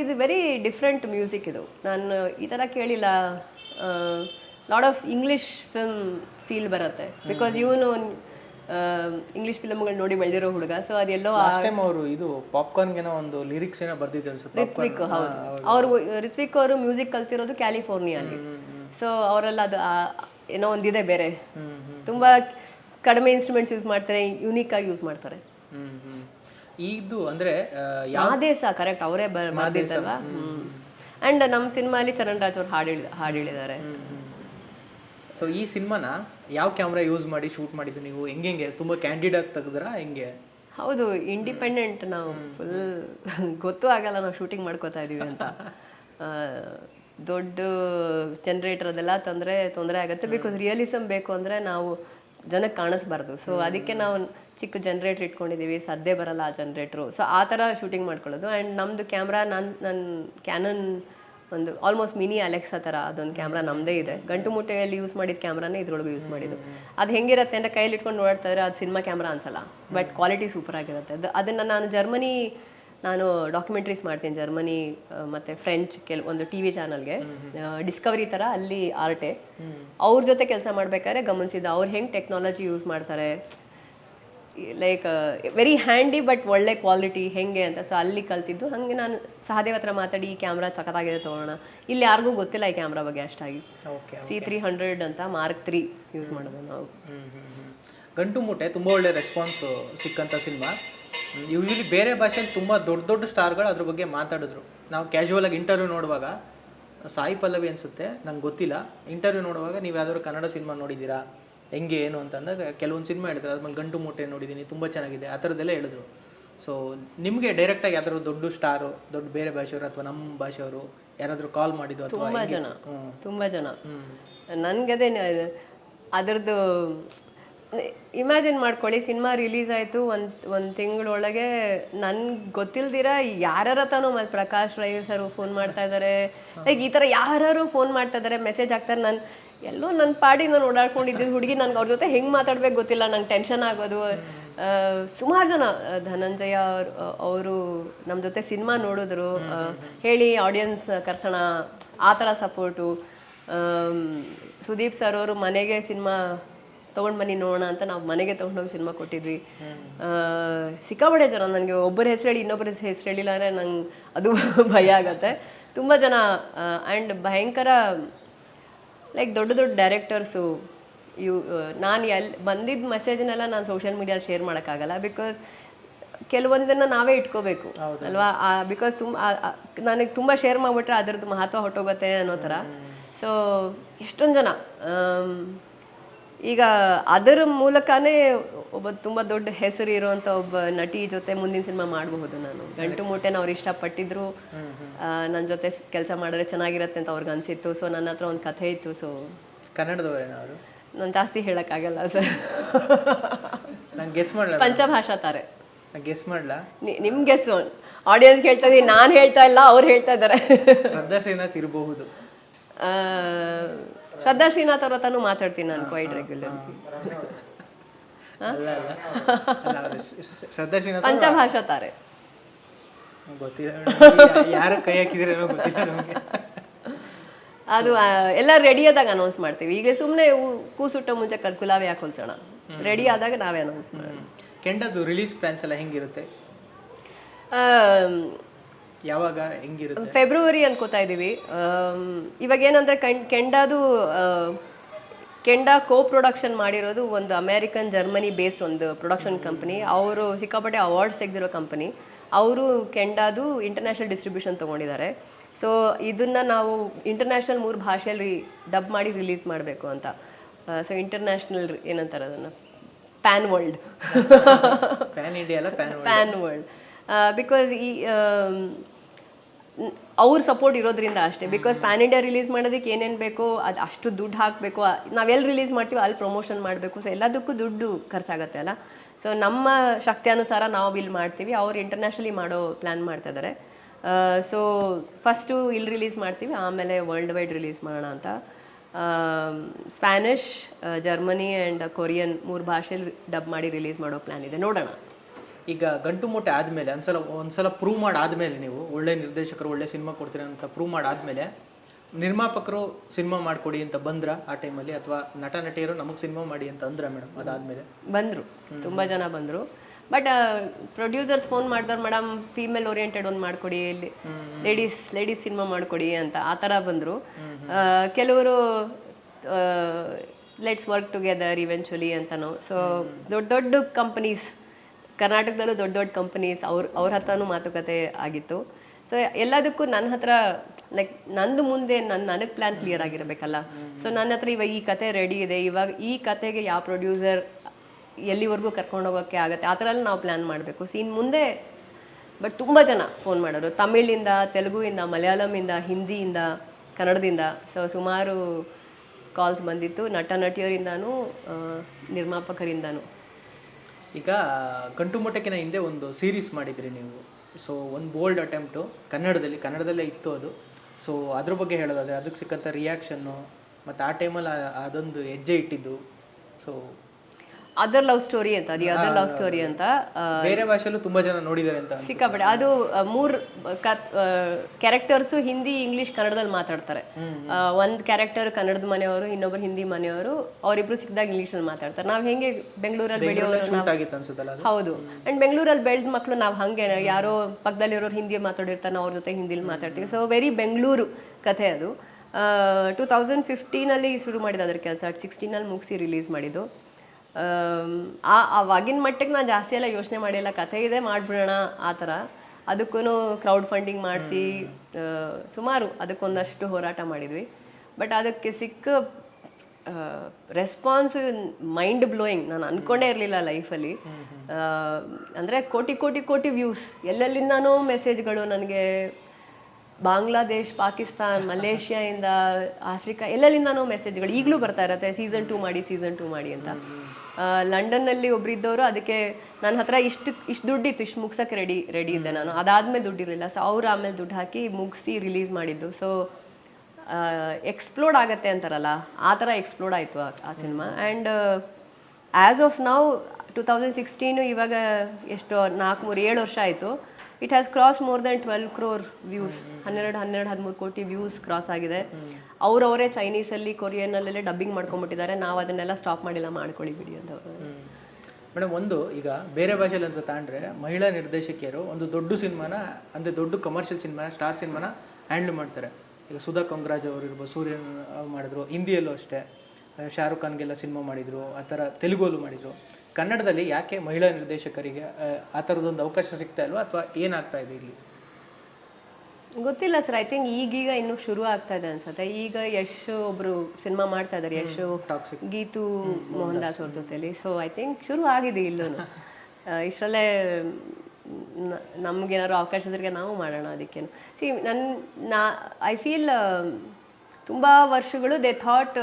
ಇದು ವೆರಿ ಡಿಫ್ರೆಂಟ್ ಮ್ಯೂಸಿಕ್ ಇದು. ನಾನು ಈ ಥರ ಕೇಳಿಲ್ಲ. Lot of English film feel ಬರುತ್ತೆ. ಬಿಕಾಸ್ ಇವನು ಇಂಗ್ಲೀಷ್ ಫಿಲ್ಮ್ಗಳು ನೋಡಿ ಬೆಳೆದಿರೋ ಹುಡುಗ ಸೊ ಅದೆಲ್ಲೋ ಆ ಟೈಮ್ ಅವರು ಇದು ಪಾಪ್ಕಾರ್ನ್ಗೆನೋ ಒಂದು ಲಿರಿಕ್ಸ್ ಏನೋ ಬರ್ದಿದ್ದು ಅನ್ಸುತ್ತೆ ರಿತ್ವಿಕ್ ಹೌದು. ಅವರು ರಿತ್ವಿಕ್ ಅವರು ಮ್ಯೂಸಿಕ್ ಕಲ್ತಿರೋದು ಕ್ಯಾಲಿಫೋರ್ನಿಯಲ್ಲಿ ಸೊ ಅವರೆಲ್ಲ ಅದು ಏನೋ ಒಂದಿದೆ ಬೇರೆ. ತುಂಬ ಕಡಿಮೆ ಇನ್ಸ್ಟ್ರೂಮೆಂಟ್ಸ್ ಯೂಸ್ ಮಾಡ್ತಾರೆ ಯೂನಿಕ್ ಆಗಿ ಯೂಸ್ ಮಾಡ್ತಾರೆ. ಇದು ಅಂದ್ರೆ ಮಾದೇಶ ಕರೆಕ್ಟ್ ಅವರೇ ಬರ್ದಿದ್ದಲ್ವಾ? ಹ್ಮ್. ಅಂಡ್ ನಮ್ಮ ಸಿನಿಮಾಲಿ ಚರಣ್ ರಾಜ್ ಅವ್ರು ಹಾಡು ಹಾಡಿಳಿದ್ದಾರೆ ಹಾಡು ಹೇಳಿದ್ದಾರೆ ಸೊ ಈ ಸಿನಿಮಾನ ಯಾವ ಕ್ಯಾಮ್ರಾ ಯೂಸ್ ಮಾಡಿ ಶೂಟ್ ಮಾಡಿದ್ದು ನೀವು? ಹೆಂಗೆ ಹೆಂಗೆ? ತುಂಬಾ ಕ್ಯಾಂಡಿಡ್ ಆಗಿ ತೆಗೆದ್ರ? ಹೆಂಗೆ? ಹೌದು ಇಂಡಿಪೆಂಡೆಂಟ್ ನಾವು. ಫುಲ್ ಗೊತ್ತೂ ಆಗಲ್ಲ ನಾವು ಶೂಟಿಂಗ್ ಮಾಡ್ಕೋತಾ ಇದೀವಿ ಅಂತ. ದೊಡ್ಡ ಜನ್ರೇಟರ್ ಅದೆಲ್ಲ ತಂದರೆ ತೊಂದರೆ ಆಗುತ್ತೆ. ಬಿಕಾಸ್ ರಿಯಲಿಸಮ್ ಬೇಕು ಅಂದರೆ ನಾವು ಜನಕ್ಕೆ ಕಾಣಿಸ್ಬಾರ್ದು. ಸೊ ಅದಕ್ಕೆ ನಾವು ಚಿಕ್ಕ ಜನ್ರೇಟ್ರ್ ಇಟ್ಕೊಂಡಿದ್ದೀವಿ ಸದ್ದೆ ಬರಲ್ಲ ಆ ಜನ್ರೇಟ್ರು ಸೊ ಆ ಥರ ಶೂಟಿಂಗ್ ಮಾಡ್ಕೊಳ್ಳೋದು. ಆ್ಯಂಡ್ ನಮ್ಮದು ಕ್ಯಾಮ್ರಾ ನನ್ನ ನನ್ನ ಕ್ಯಾನನ್ ಒಂದು ಆಲ್ಮೋಸ್ಟ್ ಮಿನಿ ಅಲೆಕ್ಸಾ ಥರ ಅದೊಂದು ಕ್ಯಾಮ್ರಾ ನಮ್ಮದೇ ಇದೆ. ಗಂಟು ಮುಟ್ಟೆಯಲ್ಲಿ ಯೂಸ್ ಮಾಡಿದ ಕ್ಯಾಮ್ರಾನೇ ಇದ್ರೊಳಗೆ ಯೂಸ್ ಮಾಡಿದ್ದು. ಅದು ಹೆಂಗಿರುತ್ತೆ ಅಂದರೆ ಕೈಯಲ್ಲಿ ಇಟ್ಕೊಂಡು ನೋಡ್ತಾ ಇದ್ರೆ ಅದು ಸಿನಿಮಾ ಕ್ಯಾಮ್ರಾ ಅನ್ಸಲ್ಲ. ಬಟ್ ಕ್ವಾಲಿಟಿ ಸೂಪರ್ ಆಗಿರುತ್ತೆ. ಅದು ಅದನ್ನು ನಾನು ಜರ್ಮನಿ ನಾನು ಡಾಕ್ಯುಮೆಂಟ್ರೀಸ್ ಮಾಡ್ತೀನಿ. ಜರ್ಮನಿ ಮತ್ತು ಮತ್ತೆ ಫ್ರೆಂಚ್ ಕೆಲ್ ಒಂದು ಟಿ ವಿ ಚಾನಲ್ಗೆ ಡಿಸ್ಕವರಿ ಥರ ಅಲ್ಲಿ ಆರ್ಟೆ ಅವ್ರ ಜೊತೆ ಕೆಲಸ ಮಾಡಬೇಕಾದ್ರೆ ಗಮನಿಸಿದ ಅವ್ರು ಹೆಂಗೆ ಟೆಕ್ನಾಲಜಿ ಯೂಸ್ ಮಾಡ್ತಾರೆ. ಲೈಕ್ ವೆರಿ ಹ್ಯಾಂಡಿ ಬಟ್ ಒಳ್ಳೆ ಕ್ವಾಲಿಟಿ ಹೆಂಗೆ ಅಂತ. ಸೊ ಅಲ್ಲಿ ಕಲ್ತಿದ್ದು. ಹಾಗೆ ನಾನು ಸಹದೇವ್ ಹತ್ರ ಮಾತಾಡಿ ಈ ಕ್ಯಾಮ್ರಾ ಸಖತ್ತಾಗಿದೆ ತೊಗೋಣ. ಇಲ್ಲಿ ಯಾರಿಗೂ ಗೊತ್ತಿಲ್ಲ ಈ ಕ್ಯಾಮ್ರಾ ಬಗ್ಗೆ ಅಷ್ಟಾಗಿ. ಓಕೆ ಸಿ ತ್ರೀ ಹಂಡ್ರೆಡ್ ಅಂತ ಮಾರ್ಕ್ ತ್ರೀ ಯೂಸ್ ಮಾಡೋದು ನಾವು. ಗಂಟು ಮೂಟೆ ತುಂಬ ಒಳ್ಳೆ ರೆಸ್ಪಾನ್ಸ್ ಸಿಕ್ಕಂಥ ಸಿನಿಮಾ. ಯೂಶಲಿ ಬೇರೆ ಭಾಷೆಯಲ್ಲಿ ತುಂಬ ದೊಡ್ಡ ದೊಡ್ಡ ಸ್ಟಾರ್ಗಳು ಅದ್ರ ಬಗ್ಗೆ ಮಾತಾಡಿದ್ರು. ನಾವು ಕ್ಯಾಶುವಲ್ ಆಗಿ ಇಂಟರ್ವ್ಯೂ ನೋಡುವಾಗ ಸಾಯಿ ಪಲ್ಲವಿ ಅನಿಸುತ್ತೆ ನಂಗೆ ಗೊತ್ತಿಲ್ಲ. ಇಂಟರ್ವ್ಯೂ ನೋಡುವಾಗ ನೀವು ಯಾವ್ದಾದ್ರು ಕನ್ನಡ ಸಿನಿಮಾ ನೋಡಿದ್ದೀರಾ? ಹೆಂಗೆ ಏನು ಅಂತಂದಾಗ ಕೆಲವೊಂದು ಸಿನಿಮಾ ಹೇಳಿದ್ರು ಅದ್ಮೇಲೆ ಗಂಟು ಮೂಟೆ ನೋಡಿದ್ದೀನಿ ತುಂಬ ಚೆನ್ನಾಗಿದೆ ಆ ಥರದ್ದೆಲ್ಲ ಹೇಳಿದ್ರು ಸೊ ನಿಮಗೆ ಡೈರೆಕ್ಟಾಗಿ ಯಾವ್ದಾದ್ರು ದೊಡ್ಡ ಸ್ಟಾರು ದೊಡ್ಡ ಬೇರೆ ಭಾಷೆಯವರು ಅಥವಾ ನಮ್ಮ ಭಾಷೆಯವರು ಯಾರಾದರೂ ಕಾಲ್ ಮಾಡಿದ್ದು ಅಥವಾ ತುಂಬ? ಜನ. ತುಂಬ ಜನ. ನನಗದೇ ಅದರದ್ದು ಇಮ್ಯಾಜಿನ್ ಮಾಡ್ಕೊಳ್ಳಿ, ಸಿನಿಮಾ ರಿಲೀಸ್ ಆಯಿತು, ಒಂದು ಒಂದು ತಿಂಗಳೊಳಗೆ ನನ್ಗೆ ಗೊತ್ತಿಲ್ದಿರ ಯಾರ್ಯಾರ ತಾನು ಮತ್ತು ಪ್ರಕಾಶ್ ರೈ ಸರ್ ಫೋನ್ ಮಾಡ್ತಾ ಇದ್ದಾರೆ ಲೈಕ್ ಈ ಥರ ಯಾರು ಫೋನ್ ಮಾಡ್ತಾ ಇದ್ದಾರೆ ಮೆಸೇಜ್ ಹಾಕ್ತಾರೆ. ನಾನು, ಎಲ್ಲೋ ನನ್ನ ಪಾಡಿ ನಾನು ಓಡಾಡ್ಕೊಂಡಿದ್ದು ಹುಡುಗಿ ನನ್ಗೆ ಅವ್ರ ಜೊತೆ ಹೆಂಗೆ ಮಾತಾಡ್ಬೇಕು ಗೊತ್ತಿಲ್ಲ, ನಂಗೆ ಟೆನ್ಷನ್ ಆಗೋದು. ಸುಮಾರು ಜನ ಧನಂಜಯ ಅವ್ರು ಅವರು ನಮ್ಮ ಜೊತೆ ಸಿನಿಮಾ ನೋಡಿದ್ರು. ಹೇಳಿ ಆಡಿಯನ್ಸ್ ಕರ್ಸೋಣ, ಆ ಥರ ಸಪೋರ್ಟು ಸುದೀಪ್ ಸರ್ ಅವರು ಮನೆಗೆ ಸಿನಿಮಾ ತೊಗೊಂಡು ಬನ್ನಿ ನೋಡೋಣ ಅಂತ ನಾವು ಮನೆಗೆ ತೊಗೊಂಡೋಗಿ ಸಿನಿಮಾ ಕೊಟ್ಟಿದ್ವಿ. ಸಿಕ್ಕಾಪಟ್ಟೆ ಜನ ನನಗೆ ಒಬ್ಬರ ಹೆಸರು ಹೇಳಿ ಇನ್ನೊಬ್ಬರ ಹೆಸರು ಹೇಳಿಲ್ಲ ಅಂದರೆ ನಂಗೆ ಅದು ಭಯ ಆಗತ್ತೆ. ತುಂಬ ಜನ ಆ್ಯಂಡ್ ಭಯಂಕರ ಲೈಕ್ ದೊಡ್ಡ ದೊಡ್ಡ ಡೈರೆಕ್ಟರ್ಸು ಇವು ನಾನು ಎಲ್ಲಿ ಬಂದಿದ್ದ ಮೆಸೇಜ್ನೆಲ್ಲ ನಾನು ಸೋಷಿಯಲ್ ಮೀಡಿಯಲ್ಲಿ ಶೇರ್ ಮಾಡೋಕ್ಕಾಗಲ್ಲ ಬಿಕಾಸ್ ಕೆಲವೊಂದನ್ನು ನಾವೇ ಇಟ್ಕೋಬೇಕು ಅಲ್ವಾ? ಬಿಕಾಸ್ ತುಂಬ ನನಗೆ ತುಂಬ ಶೇರ್ ಮಾಡಿಬಿಟ್ರೆ ಅದರದ್ದು ಮಹತ್ವ ಹೊಟ್ಟೋಗುತ್ತೆ ಅನ್ನೋ ಥರ. ಸೊ ಎಷ್ಟೊಂದು ಜನ ಈಗ ಅದರ ಮೂಲಕನೇ ಒಬ್ಬ ತುಂಬ ದೊಡ್ಡ ಹೆಸರು ಇರುವಂತ ಒಬ್ಬ ನಟಿ ಜೊತೆ ಮುಂದಿನ ಸಿನಿಮಾ ಮಾಡಬಹುದು ನಾನು. ಗಂಟು ಮೂಟೆನ ಅವ್ರು ಇಷ್ಟಪಟ್ಟಿದ್ರು. ನನ್ನ ಜೊತೆ ಕೆಲಸ ಮಾಡಿದ್ರೆ ಚೆನ್ನಾಗಿರತ್ತೆ ಅಂತ ಅವ್ರಿಗೆ ಅನ್ಸಿತ್ತು. ಸೊ ನನ್ನ ಹತ್ರ ಒಂದು ಕಥೆ ಇತ್ತು. ಸೊ ಕನ್ನಡದವರೇನಾದ್ರು ನಾನು ಜಾಸ್ತಿ ಹೇಳೋಕ್ಕಾಗಲ್ಲ ಸರ್ ನಾನು ಗೆಸ್ ಮಾಡಲ್ಲ ಪಂಚಭಾಷಾ ತಾರೆ. ನಾನು ಗೆಸ್ ಮಾಡ್ಲಾ? ನಿಮ್ ಗೆಸ್ ಆಡಿಯನ್ಸ್ ಹೇಳ್ತಾ ಇದೀನಿ ನಾನು ಹೇಳ್ತಾ ಇಲ್ಲ ಅವ್ರು ಹೇಳ್ತಾ ಇದ್ದಾರೆ. ಶ್ರದ್ಧಾ ಶ್ರೀನಾಥ್ ಇರಬಹುದು. ಆ, ಶ್ರದ್ಧಾ ಶ್ರೀನಾಥ್ ಅವ್ರ ಹತ್ರನೂ ಮಾತಾಡ್ತೀನಿ ನಾನು ಕ್ವೈಟ್ ರೆಗ್ಯುಲರ್ ಶ್ರದ್ಧಾ ಶ್ರೀನಾಥ್ ಪಂಚಭಾಷಾ ತಾರೆ. ಗೊತ್ತಿಲ್ಲ. ಯಾರು ಕೈ ಹಾಕಿದ್ರೇನೋ ಗೊತ್ತಿಲ್ಲ ನಮಗೆ. ಅದು ಎಲ್ಲ ರೆಡಿ ಆದಾಗ ಅನೌನ್ಸ್ ಮಾಡ್ತೀವಿ. ಈಗ ಸುಮ್ಮನೆ ಕೂಸುಟ್ಟ ಮುಂಚೆ ಕರ್ಕುಲಾವೆ ಯಾಕೆ ಹೊಲ್ಸೋಣ ರೆಡಿ ಆದಾಗ ನಾವೇ ಅನೌನ್ಸ್ ಮಾಡೋಣ ಕೆಂಡದ್ದು ರಿಲೀಸ್ ಪ್ಲಾನ್ಸ್ ಎಲ್ಲ ಹೆಂಗಿರುತ್ತೆ? ಯಾವಾಗ ಹೆಂಗಿರುತ್ತೆ? ಫೆಬ್ರವರಿ ಅನ್ಕೋತಾ ಇದ್ದೀವಿ ಇವಾಗ ಏನಂದ್ರೆ ಕಣ್ ಕೆಂಡಾದು ಕೆಂಡಾ ಕೋ ಪ್ರೊಡಕ್ಷನ್ ಮಾಡಿರೋದು ಒಂದು ಅಮೇರಿಕನ್ ಜರ್ಮನಿ ಬೇಸ್ಡ್ ಒಂದು ಪ್ರೊಡಕ್ಷನ್ ಕಂಪನಿ ಅವರು ಸಿಕ್ಕಾಪಟ್ಟೆ ಅವಾರ್ಡ್ಸ್ ತೆಗೆದಿರೋ ಕಂಪನಿ ಅವರು ಕೆಂಡಾದು ಇಂಟರ್ನ್ಯಾಷನಲ್ ಡಿಸ್ಟ್ರಿಬ್ಯೂಷನ್ ತೊಗೊಂಡಿದ್ದಾರೆ. ಸೊ ಇದನ್ನ ನಾವು ಇಂಟರ್ನ್ಯಾಷನಲ್ ಮೂರು ಭಾಷೆಯಲ್ಲಿ ಡಬ್ ಮಾಡಿ ರಿಲೀಸ್ ಮಾಡಬೇಕು ಅಂತ. ಸೊ ಇಂಟರ್ನ್ಯಾಷನಲ್ ಏನಂತಾರೆ ಅದನ್ನು? Pan world pan India pan world because ಈ ಅವ್ರ ಸಪೋರ್ಟ್ ಇರೋದ್ರಿಂದ ಅಷ್ಟೇ. ಬಿಕಾಸ್ ಪ್ಯಾನ್ ಇಂಡಿಯಾ ರಿಲೀಸ್ ಮಾಡೋದಕ್ಕೆ ಏನೇನು ಬೇಕೋ ಅದು ಅಷ್ಟು ದುಡ್ಡು ಹಾಕಬೇಕು. ನಾವೆಲ್ಲಿ ರಿಲೀಸ್ ಮಾಡ್ತೀವಿ ಅಲ್ಲಿ ಪ್ರಮೋಷನ್ ಮಾಡಬೇಕು. ಸೊ ಎಲ್ಲದಕ್ಕೂ ದುಡ್ಡು ಖರ್ಚಾಗತ್ತೆ ಅಲ್ಲ? ಸೊ ನಮ್ಮ ಶಕ್ತಿಯಾನುಸಾರ ನಾವು ಇಲ್ಲಿ ಮಾಡ್ತೀವಿ. ಅವ್ರು ಇಂಟರ್ನ್ಯಾಷನಲಿ ಮಾಡೋ ಪ್ಲ್ಯಾನ್ ಮಾಡ್ತಾ ಇದ್ದಾರೆ ಸೊ ಫಸ್ಟು ಇಲ್ಲಿ ರಿಲೀಸ್ ಮಾಡ್ತೀವಿ, ಆಮೇಲೆ ವರ್ಲ್ಡ್ ವೈಡ್ ರಿಲೀಸ್ ಮಾಡೋಣ ಅಂತ. ಸ್ಪ್ಯಾನಿಷ್ ಜರ್ಮನಿ ಆ್ಯಂಡ್ ಕೊರಿಯನ್ ಮೂರು ಭಾಷೆಯಲ್ಲಿ ಡಬ್ ಮಾಡಿ ರಿಲೀಸ್ ಮಾಡೋ ಪ್ಲ್ಯಾನ್ ಇದೆ. ನೋಡೋಣ. ಈಗ ಗಂಟು ಮೂಟೆ ಆದಮೇಲೆ ಒಂದ್ಸಲ ಒಂದ್ಸಲ ಪ್ರೂವ್ ಮಾಡಾದ್ಮೇಲೆ ನೀವು ಒಳ್ಳೆ ನಿರ್ದೇಶಕರು ಒಳ್ಳೆ ಸಿನಿಮಾ ಕೊಡ್ತೀರಿ ಅಂತ ಪ್ರೂವ್ ಮಾಡಾದ್ಮೇಲೆ ನಿರ್ಮಾಪಕರು ಸಿನಿಮಾ ಮಾಡಿಕೊಡಿ ಅಂತ ಬಂದ್ರ ಆ ಟೈಮಲ್ಲಿ ಅಥವಾ ನಟ ನಟಿಯರು ನಮಗೆ ಸಿನಿಮಾ ಮಾಡಿ ಅಂತ ಅಂದ್ರ ಮೇಡಮ್ ಅದಾದ್ಮೇಲೆ. ಬಂದರು ತುಂಬ ಜನ ಬಂದರು. ಬಟ್ ಪ್ರೊಡ್ಯೂಸರ್ಸ್ ಫೋನ್ ಮಾಡಿದವ್ರು ಮೇಡಮ್ ಫೀಮೇಲ್ ಓರಿಯೆಂಟೆಡ್ ಒಂದು ಮಾಡಿಕೊಡಿ ಲೇಡೀಸ್ ಲೇಡೀಸ್ ಸಿನಿಮಾ ಮಾಡಿಕೊಡಿ ಅಂತ ಆ ಥರ ಬಂದರು. ಕೆಲವರು ಲೆಟ್ಸ್ ವರ್ಕ್ ಟುಗೆದರ್ ಇವೆಂಚುಲಿ ಅಂತನೋ. ಸೊ ದೊಡ್ಡ ದೊಡ್ಡ ಕಂಪನೀಸ್ ಕರ್ನಾಟಕದಲ್ಲೂ ದೊಡ್ಡ ದೊಡ್ಡ ಕಂಪನೀಸ್ ಅವ್ರ ಅವ್ರ ಹತ್ರನೂ ಮಾತುಕತೆ ಆಗಿತ್ತು. ಸೊ ಎಲ್ಲದಕ್ಕೂ ನನ್ನ ಹತ್ರ ಲೈಕ್ ನಂದು ಮುಂದೆ ನನ್ನ ನನಗೆ ಪ್ಲ್ಯಾನ್ ಕ್ಲಿಯರ್ ಆಗಿರಬೇಕಲ್ಲ. ಸೊ ನನ್ನ ಹತ್ರ ಇವಾಗ ಈ ಕತೆ ರೆಡಿ ಇದೆ. ಇವಾಗ ಈ ಕತೆಗೆ ಯಾವ ಪ್ರೊಡ್ಯೂಸರ್ ಎಲ್ಲಿವರೆಗೂ ಕರ್ಕೊಂಡು ಹೋಗೋಕ್ಕೆ ಆಗುತ್ತೆ, ಆ ಥರ ಎಲ್ಲ ನಾವು ಪ್ಲ್ಯಾನ್ ಮಾಡಬೇಕು. ಸೊ ಇನ್ನು ಮುಂದೆ ಬಟ್ ತುಂಬ ಜನ ಫೋನ್ ಮಾಡೋರು. ತಮಿಳಿಂದ, ತೆಲುಗುವಿಂದ ಮಲಯಾಳಮಿಂದ ಹಿಂದಿಯಿಂದ, ಕನ್ನಡದಿಂದ. ಸೊ ಸುಮಾರು ಕಾಲ್ಸ್ ಬಂದಿತ್ತು. ನಟ ನಟಿಯರಿಂದನೂ ನಿರ್ಮಾಪಕರಿಂದನೂ. ಈಗ ಗಂಟು ಮೂಟಕ್ಕಿನ ಹಿಂದೆ ಒಂದು ಸೀರೀಸ್ ಮಾಡಿದ್ರಿ ನೀವು. ಸೊ ಒಂದು ಬೋಲ್ಡ್ ಅಟೆಂಪ್ಟು ಕನ್ನಡದಲ್ಲಿ, ಕನ್ನಡದಲ್ಲೇ ಇತ್ತು ಅದು. ಸೊ ಅದ್ರ ಬಗ್ಗೆ ಹೇಳೋದಾದರೆ, ಅದಕ್ಕೆ ಸಿಕ್ಕಂಥ ರಿಯಾಕ್ಷನ್ನು ಮತ್ತು ಆ ಟೈಮಲ್ಲಿ ಅದೊಂದು ಹೆಜ್ಜೆ ಇಟ್ಟಿದ್ದು. ಸೊ ಅದರ್ ಲವ್ ಸ್ಟೋರಿ ಅಂತ ಅದೇ ಅದರ್ ಲವ್ ಸ್ಟೋರಿ ಅಂತ ಬೇರೆ ಭಾಷೆಲ್ಲೂ ತುಂಬಾ ಜನ ನೋಡಿದ್ದಾರೆ ಅಂತ. ಸಿಕ್ಕಾಪಟ್ಟೆ. ಅದು ಮೂರ್ ಕ್ಯಾರೆಕ್ಟರ್ಸು ಹಿಂದಿ ಇಂಗ್ಲಿಷ್ ಕನ್ನಡದಲ್ಲಿ ಮಾತಾಡ್ತಾರೆ. ಒಂದ್ ಕ್ಯಾರೆಕ್ಟರ್ ಕನ್ನಡದ ಮನೆಯವರು ಇನ್ನೊಬ್ರು ಹಿಂದಿ ಮನೆಯವರು ಅವರಿಬ್ರು ಸಿಕ್ಕದಾಗ ಇಂಗ್ಲಿಷ್ ಅಲ್ಲಿ ಮಾತಾಡ್ತಾರೆ. ನಾವ್ ಹೆಂಗೆ ಬೆಂಗಳೂರಲ್ಲಿ ಬೆಳೆಯೋರು ಹೌದು. ಅಂಡ್ ಬೆಂಗಳೂರಲ್ಲಿ ಬೆಳೆದ ಮಕ್ಕಳು ನಾವು ಹಂಗೆ ಯಾರೋ ಪಕ್ಕದಲ್ಲಿರೋರು ಹಿಂದಿ ಮಾತಾಡಿರ್ತಾರೆ ಅವ್ರ ಜೊತೆ ಹಿಂದಿಲಿ ಮಾತಾಡ್ತೀವಿ. ಸೊ ವೆರಿ ಬೆಂಗಳೂರು ಕಥೆ ಅದು. ಟೂ ತೌಸಂಡ್ ಫಿಫ್ಟೀನಲ್ಲಿ ಶುರು ಮಾಡಿದ್ದು ಅದ್ರ ಕೆಲಸ. ಸಿಕ್ಸ್ಟೀನಲ್ಲಿ ಮುಗಿಸಿ ರಿಲೀಸ್ ಮಾಡಿದ್ದು. ಆ ಆವಾಗಿನ ಮಟ್ಟಕ್ಕೆ ನಾನು ಜಾಸ್ತಿ ಎಲ್ಲ ಯೋಚನೆ ಮಾಡಿಲ್ಲ ಕಥೆ ಇದೆ ಮಾಡಿಬಿಡೋಣ ಆ ಥರ. ಅದಕ್ಕೂ ಕ್ರೌಡ್ ಫಂಡಿಂಗ್ ಮಾಡಿಸಿ ಸುಮಾರು ಅದಕ್ಕೊಂದಷ್ಟು ಹೋರಾಟ ಮಾಡಿದ್ವಿ. ಬಟ್ ಅದಕ್ಕೆ ಸಿಕ್ಕ ರೆಸ್ಪಾನ್ಸ್ ಮೈಂಡ್ ಬ್ಲೋಯಿಂಗ್ ನಾನು ಅನ್ಕೊಂಡೇ ಇರಲಿಲ್ಲ ಲೈಫಲ್ಲಿ ಅಂದರೆ ಕೋಟಿ ಕೋಟಿ ಕೋಟಿ ವ್ಯೂಸ್ ಎಲ್ಲೆಲ್ಲಿಂದನೂ ಮೆಸೇಜ್ಗಳು ನನಗೆ ಬಾಂಗ್ಲಾದೇಶ್ ಪಾಕಿಸ್ತಾನ್ ಮಲೇಷ್ಯಾಯಿಂದ ಆಫ್ರಿಕಾ ಎಲ್ಲೆಲ್ಲಿಂದನೂ ಮೆಸೇಜ್ಗಳು ಈಗಲೂ ಬರ್ತಾ ಇರತ್ತೆ. ಸೀಸನ್ ಟೂ ಮಾಡಿ ಸೀಸನ್ ಟೂ ಮಾಡಿ ಅಂತ. ಲಂಡನ್ನಲ್ಲಿ ಒಬ್ರಿದ್ದವರು ಅದಕ್ಕೆ ನನ್ನ ಹತ್ರ ಇಷ್ಟು ಇಷ್ಟು ದುಡ್ಡಿತ್ತು, ಇಷ್ಟು ಮುಗ್ಸಕ್ಕೆ ರೆಡಿ ರೆಡಿ ಇದ್ದೆ ನಾನು. ಅದಾದ್ಮೇಲೆ ದುಡ್ಡಿರಲಿಲ್ಲ ಸೊ ಅವ್ರು ಆಮೇಲೆ ದುಡ್ಡು ಹಾಕಿ ಮುಗಿಸಿ ರಿಲೀಸ್ ಮಾಡಿದ್ದು. ಸೊ ಎಕ್ಸ್ಪ್ಲೋರ್ಡ್ ಆಗತ್ತೆ ಅಂತಾರಲ್ಲ, ಆ ಥರ ಎಕ್ಸ್ಪ್ಲೋರ್ಡ್ ಆಯಿತು ಆ cinema. And as of now two thousand sixteen ಇವಾಗ ಎಷ್ಟು ನಾಲ್ಕು, ಮೂರು, ಏಳು ವರ್ಷ ಆಯಿತು. It has cross more than twelve crore views ಹನ್ನೆರಡು ಹನ್ನೆರಡು, ಹದಿಮೂರು ಕೋಟಿ ವ್ಯೂಸ್ ಕ್ರಾಸ್ ಆಗಿದೆ. ಅವ್ರವರೇ ಚೈನೀಸಲ್ಲಿ, ಕೊರಿಯನ್ನಲ್ಲೆಲ್ಲ ಡಬ್ಬಿಂಗ್ ಮಾಡ್ಕೊಂಡ್ಬಿಟ್ಟಿದ್ದಾರೆ. ನಾವು ಅದನ್ನೆಲ್ಲ ಸ್ಟಾಪ್ ಮಾಡಿಲ್ಲ, ಮಾಡ್ಕೊಳ್ಳಿ ಬಿಡಿ ಅಂತ. ಮೇಡಮ್, ಒಂದು, ಈಗ ಬೇರೆ ಭಾಷೆಯಲ್ಲಿ ಅಂತ ತಗೊಂಡ್ರೆ ಮಹಿಳಾ ನಿರ್ದೇಶಕಿಯರು ಒಂದು ದೊಡ್ಡ ಸಿನಿಮಾನ, ಅಂದರೆ ದೊಡ್ಡ ಕಮರ್ಷಿಯಲ್ ಸಿನಿಮಾನ ಸ್ಟಾರ್ ಸಿನಿಮಾನ ಹ್ಯಾಂಡ್ಲ್ ಮಾಡ್ತಾರೆ. ಈಗ ಸುಧಾ ಕೊಂಗ್ರಾಜ್ ಅವರು ಇರ್ಬೋದು, ಸೂರ್ಯನ್ ಮಾಡಿದ್ರು, ಹಿಂದಿಯಲ್ಲೂ ಅಷ್ಟೇ. ಶಾರುಖ್ ಖಾನ್ಗೆಲ್ಲ ಸಿನಿಮಾ ಮಾಡಿದರು, ಆ ಥರ ತೆಲುಗಲ್ಲೂ ಮಾಡಿದರು. ಕನ್ನಡದಲ್ಲಿ ಯಾಕೆ ಮಹಿಳಾ ನಿರ್ದೇಶಕರಿಗೆ ಆ ಥರದೊಂದು ಅವಕಾಶ ಸಿಗ್ತಾ ಇಲ್ವಾ, ಅಥವಾ ಏನಾಗ್ತಾ ಇದೆ ಇಲ್ಲಿ? ಗೊತ್ತಿಲ್ಲ ಸರ್ ಐ ಥಿಂಕ್ ಈಗೀಗ ಇನ್ನು ಶುರು ಆಗ್ತಾ ಇದೆ ಅನ್ಸುತ್ತೆ. ಈಗ ಯಶ್ ಒಬ್ರು ಸಿನಿಮಾ ಮಾಡ್ತಾ ಇದ್ದಾರೆ ಯಶ್ ಗೀತು ಮೋಹನ್ ದಾಸ್. ಅವ್ರ ಜೊತೆಲಿ. ಸೊ ಐ ಥಿಂಕ್ ಶುರು ಆಗಿದೆ ಇಲ್ಲೂ. ಇಷ್ಟರಲ್ಲೇ ನಮ್ಗೇನಾದ್ರು ಅವಕಾಶ ಇದ್ರಿಗೆ ನಾವು ಮಾಡೋಣ ಅದಕ್ಕೇನು. ಸಿ ನನ್ನ ನಾ ಐ ಫೀಲ್ ತುಂಬ ವರ್ಷಗಳು ದೇ ಥಾಟ್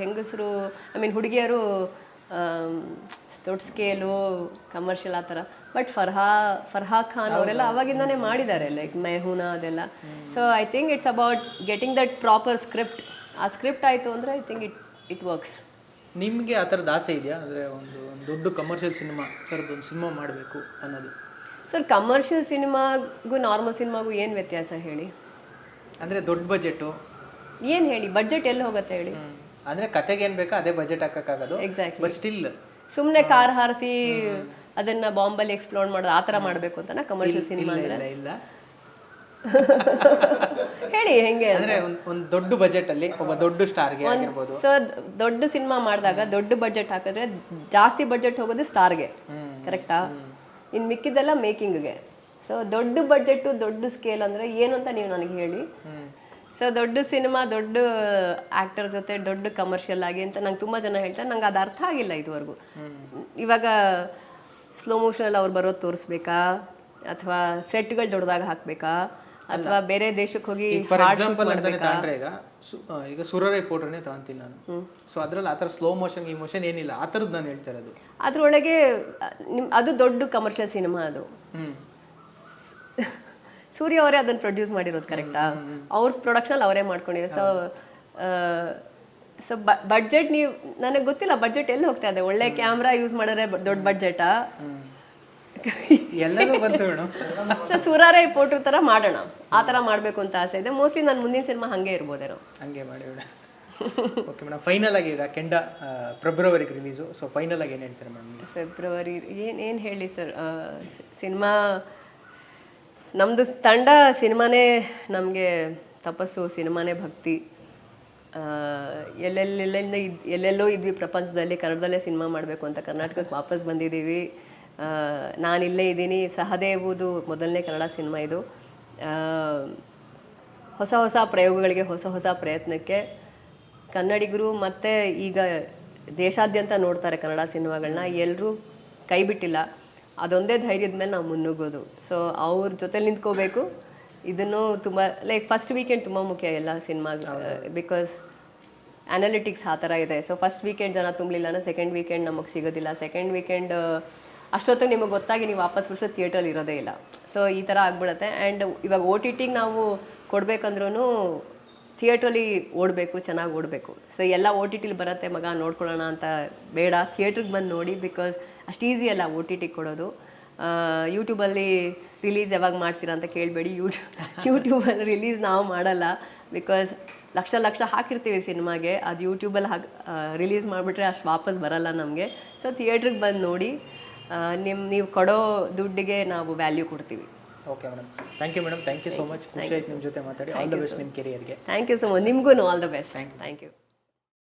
ಹೆಂಗಸರು ಐ ಮೀನ್ ಹುಡುಗಿಯರು ದೊಡ್ಡ ಸ್ಕೇಲು ಕಮರ್ಷಿಯಲ್ ಆ ಥರ. ಬಟ್ ಫರ್ಹಾ ಫರ್ಹಾ ಖಾನ್ ಅವರೆಲ್ಲ ಅವಾಗಿಂದನೇ ಮಾಡಿದ್ದಾರೆ ಲೈಕ್ ಮೆಹುನಾ ಅದೆಲ್ಲ. So I think it's about getting that proper script ಆ ಸ್ಕ್ರಿಪ್ಟ್ ಆಯಿತು ಅಂದರೆ I think it it works ನಿಮಗೆ ಆ ಥರದ ಆಸೆ ಇದೆಯಾ? ಅಂದರೆ ಒಂದು ದೊಡ್ಡ ಕಮರ್ಷಿಯಲ್ ಸಿನಿಮಾ ಥರದ್ದು ಒಂದು ಸಿನಿಮಾ ಮಾಡಬೇಕು ಅನ್ನೋದು. ಸರ್ ಕಮರ್ಷಿಯಲ್ ಸಿನಿಮಾಗೂ ನಾರ್ಮಲ್ ಸಿನಿಮಾಗೂ ಏನು ವ್ಯತ್ಯಾಸ ಹೇಳಿ? ಅಂದರೆ ದೊಡ್ಡ ಬಜೆಟು ಏನು ಹೇಳಿ? ಬಜೆಟ್ ಎಲ್ಲಿ ಹೋಗುತ್ತೆ ಹೇಳಿ? ಅಂದರೆ ಕತೆಗೆ ಏನು ಬೇಕೋ ಅದೇ ಬಜೆಟ್ ಹಾಕೋಕ್ಕಾಗೋದು. ಎಕ್ಸಾಕ್ಟ್ ಬಟ್ ಸ್ಟಿಲ್ ಸುಮ್ಮನೆ ಕಾರ್ ಹಾರಿಸಿ ಅದನ್ನ ಬಾಂಬಲ್ಲಿ ಎಕ್ಸ್ಪ್ಲೋರ್ ಮಾಡೋದು ಆ ಥರ ಮಾಡಬೇಕು ಅಂತ ಕಮರ್ಷಿಯಲ್ ಸಿನಿಮಾ ಇಲ್ಲ ಇಲ್ಲ ಹೇಳಿ ಹೆಂಗೆ ಅಂದ್ರೆ ಒಂದು ದೊಡ್ಡ ಬಜೆಟ್ ಅಲ್ಲಿ ಒಬ್ಬ ದೊಡ್ಡ ಸ್ಟಾರ್ಗೆ ಆಗಿರ್ಬೋದು. ಸೊ ದೊಡ್ಡ ಸಿನಿಮಾ ಮಾಡಿದಾಗ ದೊಡ್ಡ ಬಜೆಟ್ ಹಾಕಿದ್ರೆ ಜಾಸ್ತಿ ಬಜೆಟ್ ಹೋಗೋದು ಸ್ಟಾರ್ಗೆ ಕರೆಕ್ಟಾ ಇನ್ ಮಿಕ್ಕಿದ್ದೆಲ್ಲ ಮೇಕಿಂಗ್ಗೆ ಸೊ ದೊಡ್ಡ ಬಜೆಟ್ ದೊಡ್ಡ ಸ್ಕೇಲ್ ಅಂದ್ರೆ ಏನು ಅಂತ ನೀವು ನನಗೆ ಹೇಳಿ. ಸೊ ದೊಡ್ಡ ಸಿನಿಮಾ ದೊಡ್ಡ ಆಕ್ಟರ್ ಜೊತೆ ದೊಡ್ಡ ಕಮರ್ಷಿಯಲ್ ಆಗಿ ಅಂತ ನಂಗೆ ತುಂಬ ಜನ ಹೇಳ್ತಾರೆ. ನಂಗೆ ಅದು ಅರ್ಥ ಆಗಿಲ್ಲ ಇದುವರೆಗೂ. ಇವಾಗ ಸ್ಲೋ ಮೋಷನಲ್ಲಿ ಅವ್ರು ಬರೋದು ತೋರಿಸ್ಬೇಕಾ? ಅಥವಾ ಸೆಟ್ಗಳು ದೊಡ್ಡದಾಗ ಹಾಕ್ಬೇಕಾ? ಅಥವಾ ಬೇರೆ ದೇಶಕ್ಕೆ ಹೋಗಿ ಫಾರ್ ಎಕ್ಸಾಂಪಲ್ ಅಂತಾನೆ ತಗೊಂಡ್ರೆ ಈಗ ಈಗ ಸುರ ರಿಪೋರ್ಟರ್ನೇ ತಗೊಂತೀನಿ ನಾನು. ಸೊ ಅದ್ರಲ್ಲಿ ಆತರ ಸ್ಲೋ ಮೋಷನ್ ಈ ಮೋಷನ್ ಏನಿಲ್ಲ. ಆ ಥರದ್ದು ನಾನು ಹೇಳ್ತಾ ಇರೋದು. ಅದ್ರೊಳಗೆ ನಿಮ್ ಅದು ದೊಡ್ಡ ಕಮರ್ಷಿಯಲ್ ಸಿನಿಮಾ ಅದು. ಸೂರ್ಯ ಅವರೇ ಅದನ್ನ ಪ್ರೊಡ್ಯೂಸ್ ಮಾಡಿರೋದು ಕರೆಕ್ಟಾ ಅವ್ರ ಪ್ರೊಡಕ್ಷನ್ ಅವರೇ ಮಾಡ್ಕೊಂಡಿರೋ ಸೊ ಸೊ ಬಡ್ಜೆಟ್ ನೀವು ನನಗೆ ಗೊತ್ತಿಲ್ಲ ಬಡ್ಜೆಟ್ ಎಲ್ಲಿ ಹೋಗ್ತಾ ಇದೆ? ಒಳ್ಳೆ ಕ್ಯಾಮ್ರಾ ಯೂಸ್ ಮಾಡಿದ್ರೆ ದೊಡ್ಡ ಬಡ್ಜೆಟಾ ಸೊ ಸೂರಾರೇ ಫೋಟೋ ತರ ಮಾಡೋಣ. ಆ ತರ ಮಾಡಬೇಕು ಅಂತ ಆಸೆ ಇದೆ. ಮೋಸ್ಟ್ಲಿ ನಾನು ಮುಂದಿನ ಸಿನಿಮಾ ಹಾಗೆ ಇರ್ಬೋದೇನೋ. ಹಂಗೆ ಮಾಡಿ ಓಕೆ ಮೇಡಮ್ ಫೈನಲ್ ಆಗಿ ಈಗ ಕೆಂಡ ಫೆಬ್ರವರಿ ಫೆಬ್ರವರಿಗೆ ರಿಲೀಸು ಸೊ ಫೈನಲ್ ಆಗಿ ಏನು ಹೇಳ್ತಾರೆ ಮೇಡಮ್ ಫೆಬ್ರವರಿ ಏನು ಏನು ಹೇಳಿ ಸರ್ ಸಿನಿಮಾ ನಮ್ಮದು ತಂಡ ಸಿನಿಮಾನೇ ನಮಗೆ ತಪಸ್ಸು, ಸಿನಿಮಾನೇ ಭಕ್ತಿ. ಎಲ್ಲೆಲ್ಲೆಲ್ಲಿಂದ ಇದ್, ಎಲ್ಲೆಲ್ಲೋ ಇದ್ವಿ ಪ್ರಪಂಚದಲ್ಲಿ, ಕನ್ನಡದಲ್ಲೇ ಸಿನಿಮಾ ಮಾಡಬೇಕು ಅಂತ ಕರ್ನಾಟಕಕ್ಕೆ ವಾಪಸ್ ಬಂದಿದ್ದೀವಿ. ನಾನು ಇಲ್ಲೇ ಇದ್ದೀನಿ, ಸಹದೇವುದು ಮೊದಲನೇ ಕನ್ನಡ ಸಿನಿಮಾ ಇದು. ಹೊಸ ಹೊಸ ಪ್ರಯೋಗಗಳಿಗೆ, ಹೊಸ ಹೊಸ ಪ್ರಯತ್ನಕ್ಕೆ ಕನ್ನಡಿಗರು ಮತ್ತು ಈಗ ದೇಶಾದ್ಯಂತ ನೋಡ್ತಾರೆ ಕನ್ನಡ ಸಿನಿಮಾಗಳನ್ನ ಎಲ್ಲರೂ ಕೈ ಬಿಟ್ಟಿಲ್ಲ. ಅದೊಂದೇ ಧೈರ್ಯದ ಮೇಲೆ ನಾವು ಮುನ್ನುಗ್ಗೋದು. ಸೊ ಅವ್ರ ಜೊತೆ ನಿಂತ್ಕೋಬೇಕು. ಇದನ್ನು ತುಂಬ ಲೈಕ್ ಫಸ್ಟ್ ವೀಕೆಂಡ್ ತುಂಬ ಮುಖ್ಯ ಎಲ್ಲ ಸಿನಿಮಾ ಬಿಕಾಸ್ ಅನಾಲಿಟಿಕ್ಸ್ ಆ ಥರ ಇದೆ. ಸೊ ಫಸ್ಟ್ ವೀಕೆಂಡ್ ಜನ ತುಂಬಲಿಲ್ಲ ಅಂದರೆ ಸೆಕೆಂಡ್ ವೀಕೆಂಡ್ ನಮಗೆ ಸಿಗೋದಿಲ್ಲ. ಸೆಕೆಂಡ್ ವೀಕೆಂಡ್ ಅಷ್ಟೊತ್ತು ನಿಮಗೆ ಗೊತ್ತಾಗಿ ನೀವು ವಾಪಸ್ ಬಿಡಿಸೋ ಥಿಯೇಟ್ರಲ್ಲಿ ಇರೋದೇ ಇಲ್ಲ. ಸೊ ಈ ಥರ ಆಗ್ಬಿಡುತ್ತೆ. ಆ್ಯಂಡ್ ಇವಾಗ ಓ ಟಿ ಟಿಗೆ ನಾವು ಕೊಡಬೇಕಂದ್ರೂ ಥಿಯೇಟ್ರಲ್ಲಿ ಓಡಬೇಕು ಚೆನ್ನಾಗಿ ಓಡಬೇಕು. ಸೊ ಎಲ್ಲ ಓ ಟಿ ಟಿಲಿ ಬರುತ್ತೆ ಮಗ ನೋಡ್ಕೊಳ್ಳೋಣ ಅಂತ ಬೇಡ. ಥಿಯೇಟ್ರಿಗೆ ಬಂದು ನೋಡಿ ಬಿಕಾಸ್ ಅಷ್ಟು ಈಸಿ ಅಲ್ಲ ಓ ಟಿ ಟಿ ಕೊಡೋದು. ಯೂಟ್ಯೂಬಲ್ಲಿ ರಿಲೀಸ್ ಯಾವಾಗ ಮಾಡ್ತೀರಾ ಅಂತ ಕೇಳಬೇಡಿ. ಯೂಟ್ಯೂಬ್ ಯೂಟ್ಯೂಬಲ್ಲಿ ರಿಲೀಸ್ ನಾವು ಮಾಡಲ್ಲ. ಬಿಕಾಸ್ ಲಕ್ಷ ಲಕ್ಷ ಹಾಕಿರ್ತೀವಿ ಸಿನಿಮಾಗೆ. ಅದು ಯೂಟ್ಯೂಬಲ್ಲಿ ಹಾಕಿ ರಿಲೀಸ್ ಮಾಡಿಬಿಟ್ರೆ ಅಷ್ಟು ವಾಪಸ್ ಬರಲ್ಲ ನಮಗೆ. ಸೊ ಥಿಯೇಟ್ರಿಗೆ ಬಂದು ನೋಡಿ ನಿಮ್ಮ ನೀವು ಕೊಡೋ ದುಡ್ಡಿಗೆ ನಾವು ವ್ಯಾಲ್ಯೂ ಕೊಡ್ತೀವಿ. Okay madam thank you madam thank you so much ಖುಷಿ ಆಯ್ತು ನಿಮ್ಮ ಜೊತೆ ಮಾತಾಡಿ. ಆಲ್ ದ ಬೆಸ್ಟ್ ನಿಮ್ಮ ಕೆರಿಯರ್ಗೆ ಥ್ಯಾಂಕ್ ಯು ಸೊ ಮಚ್ ನಿಮಗೂ all the best thank you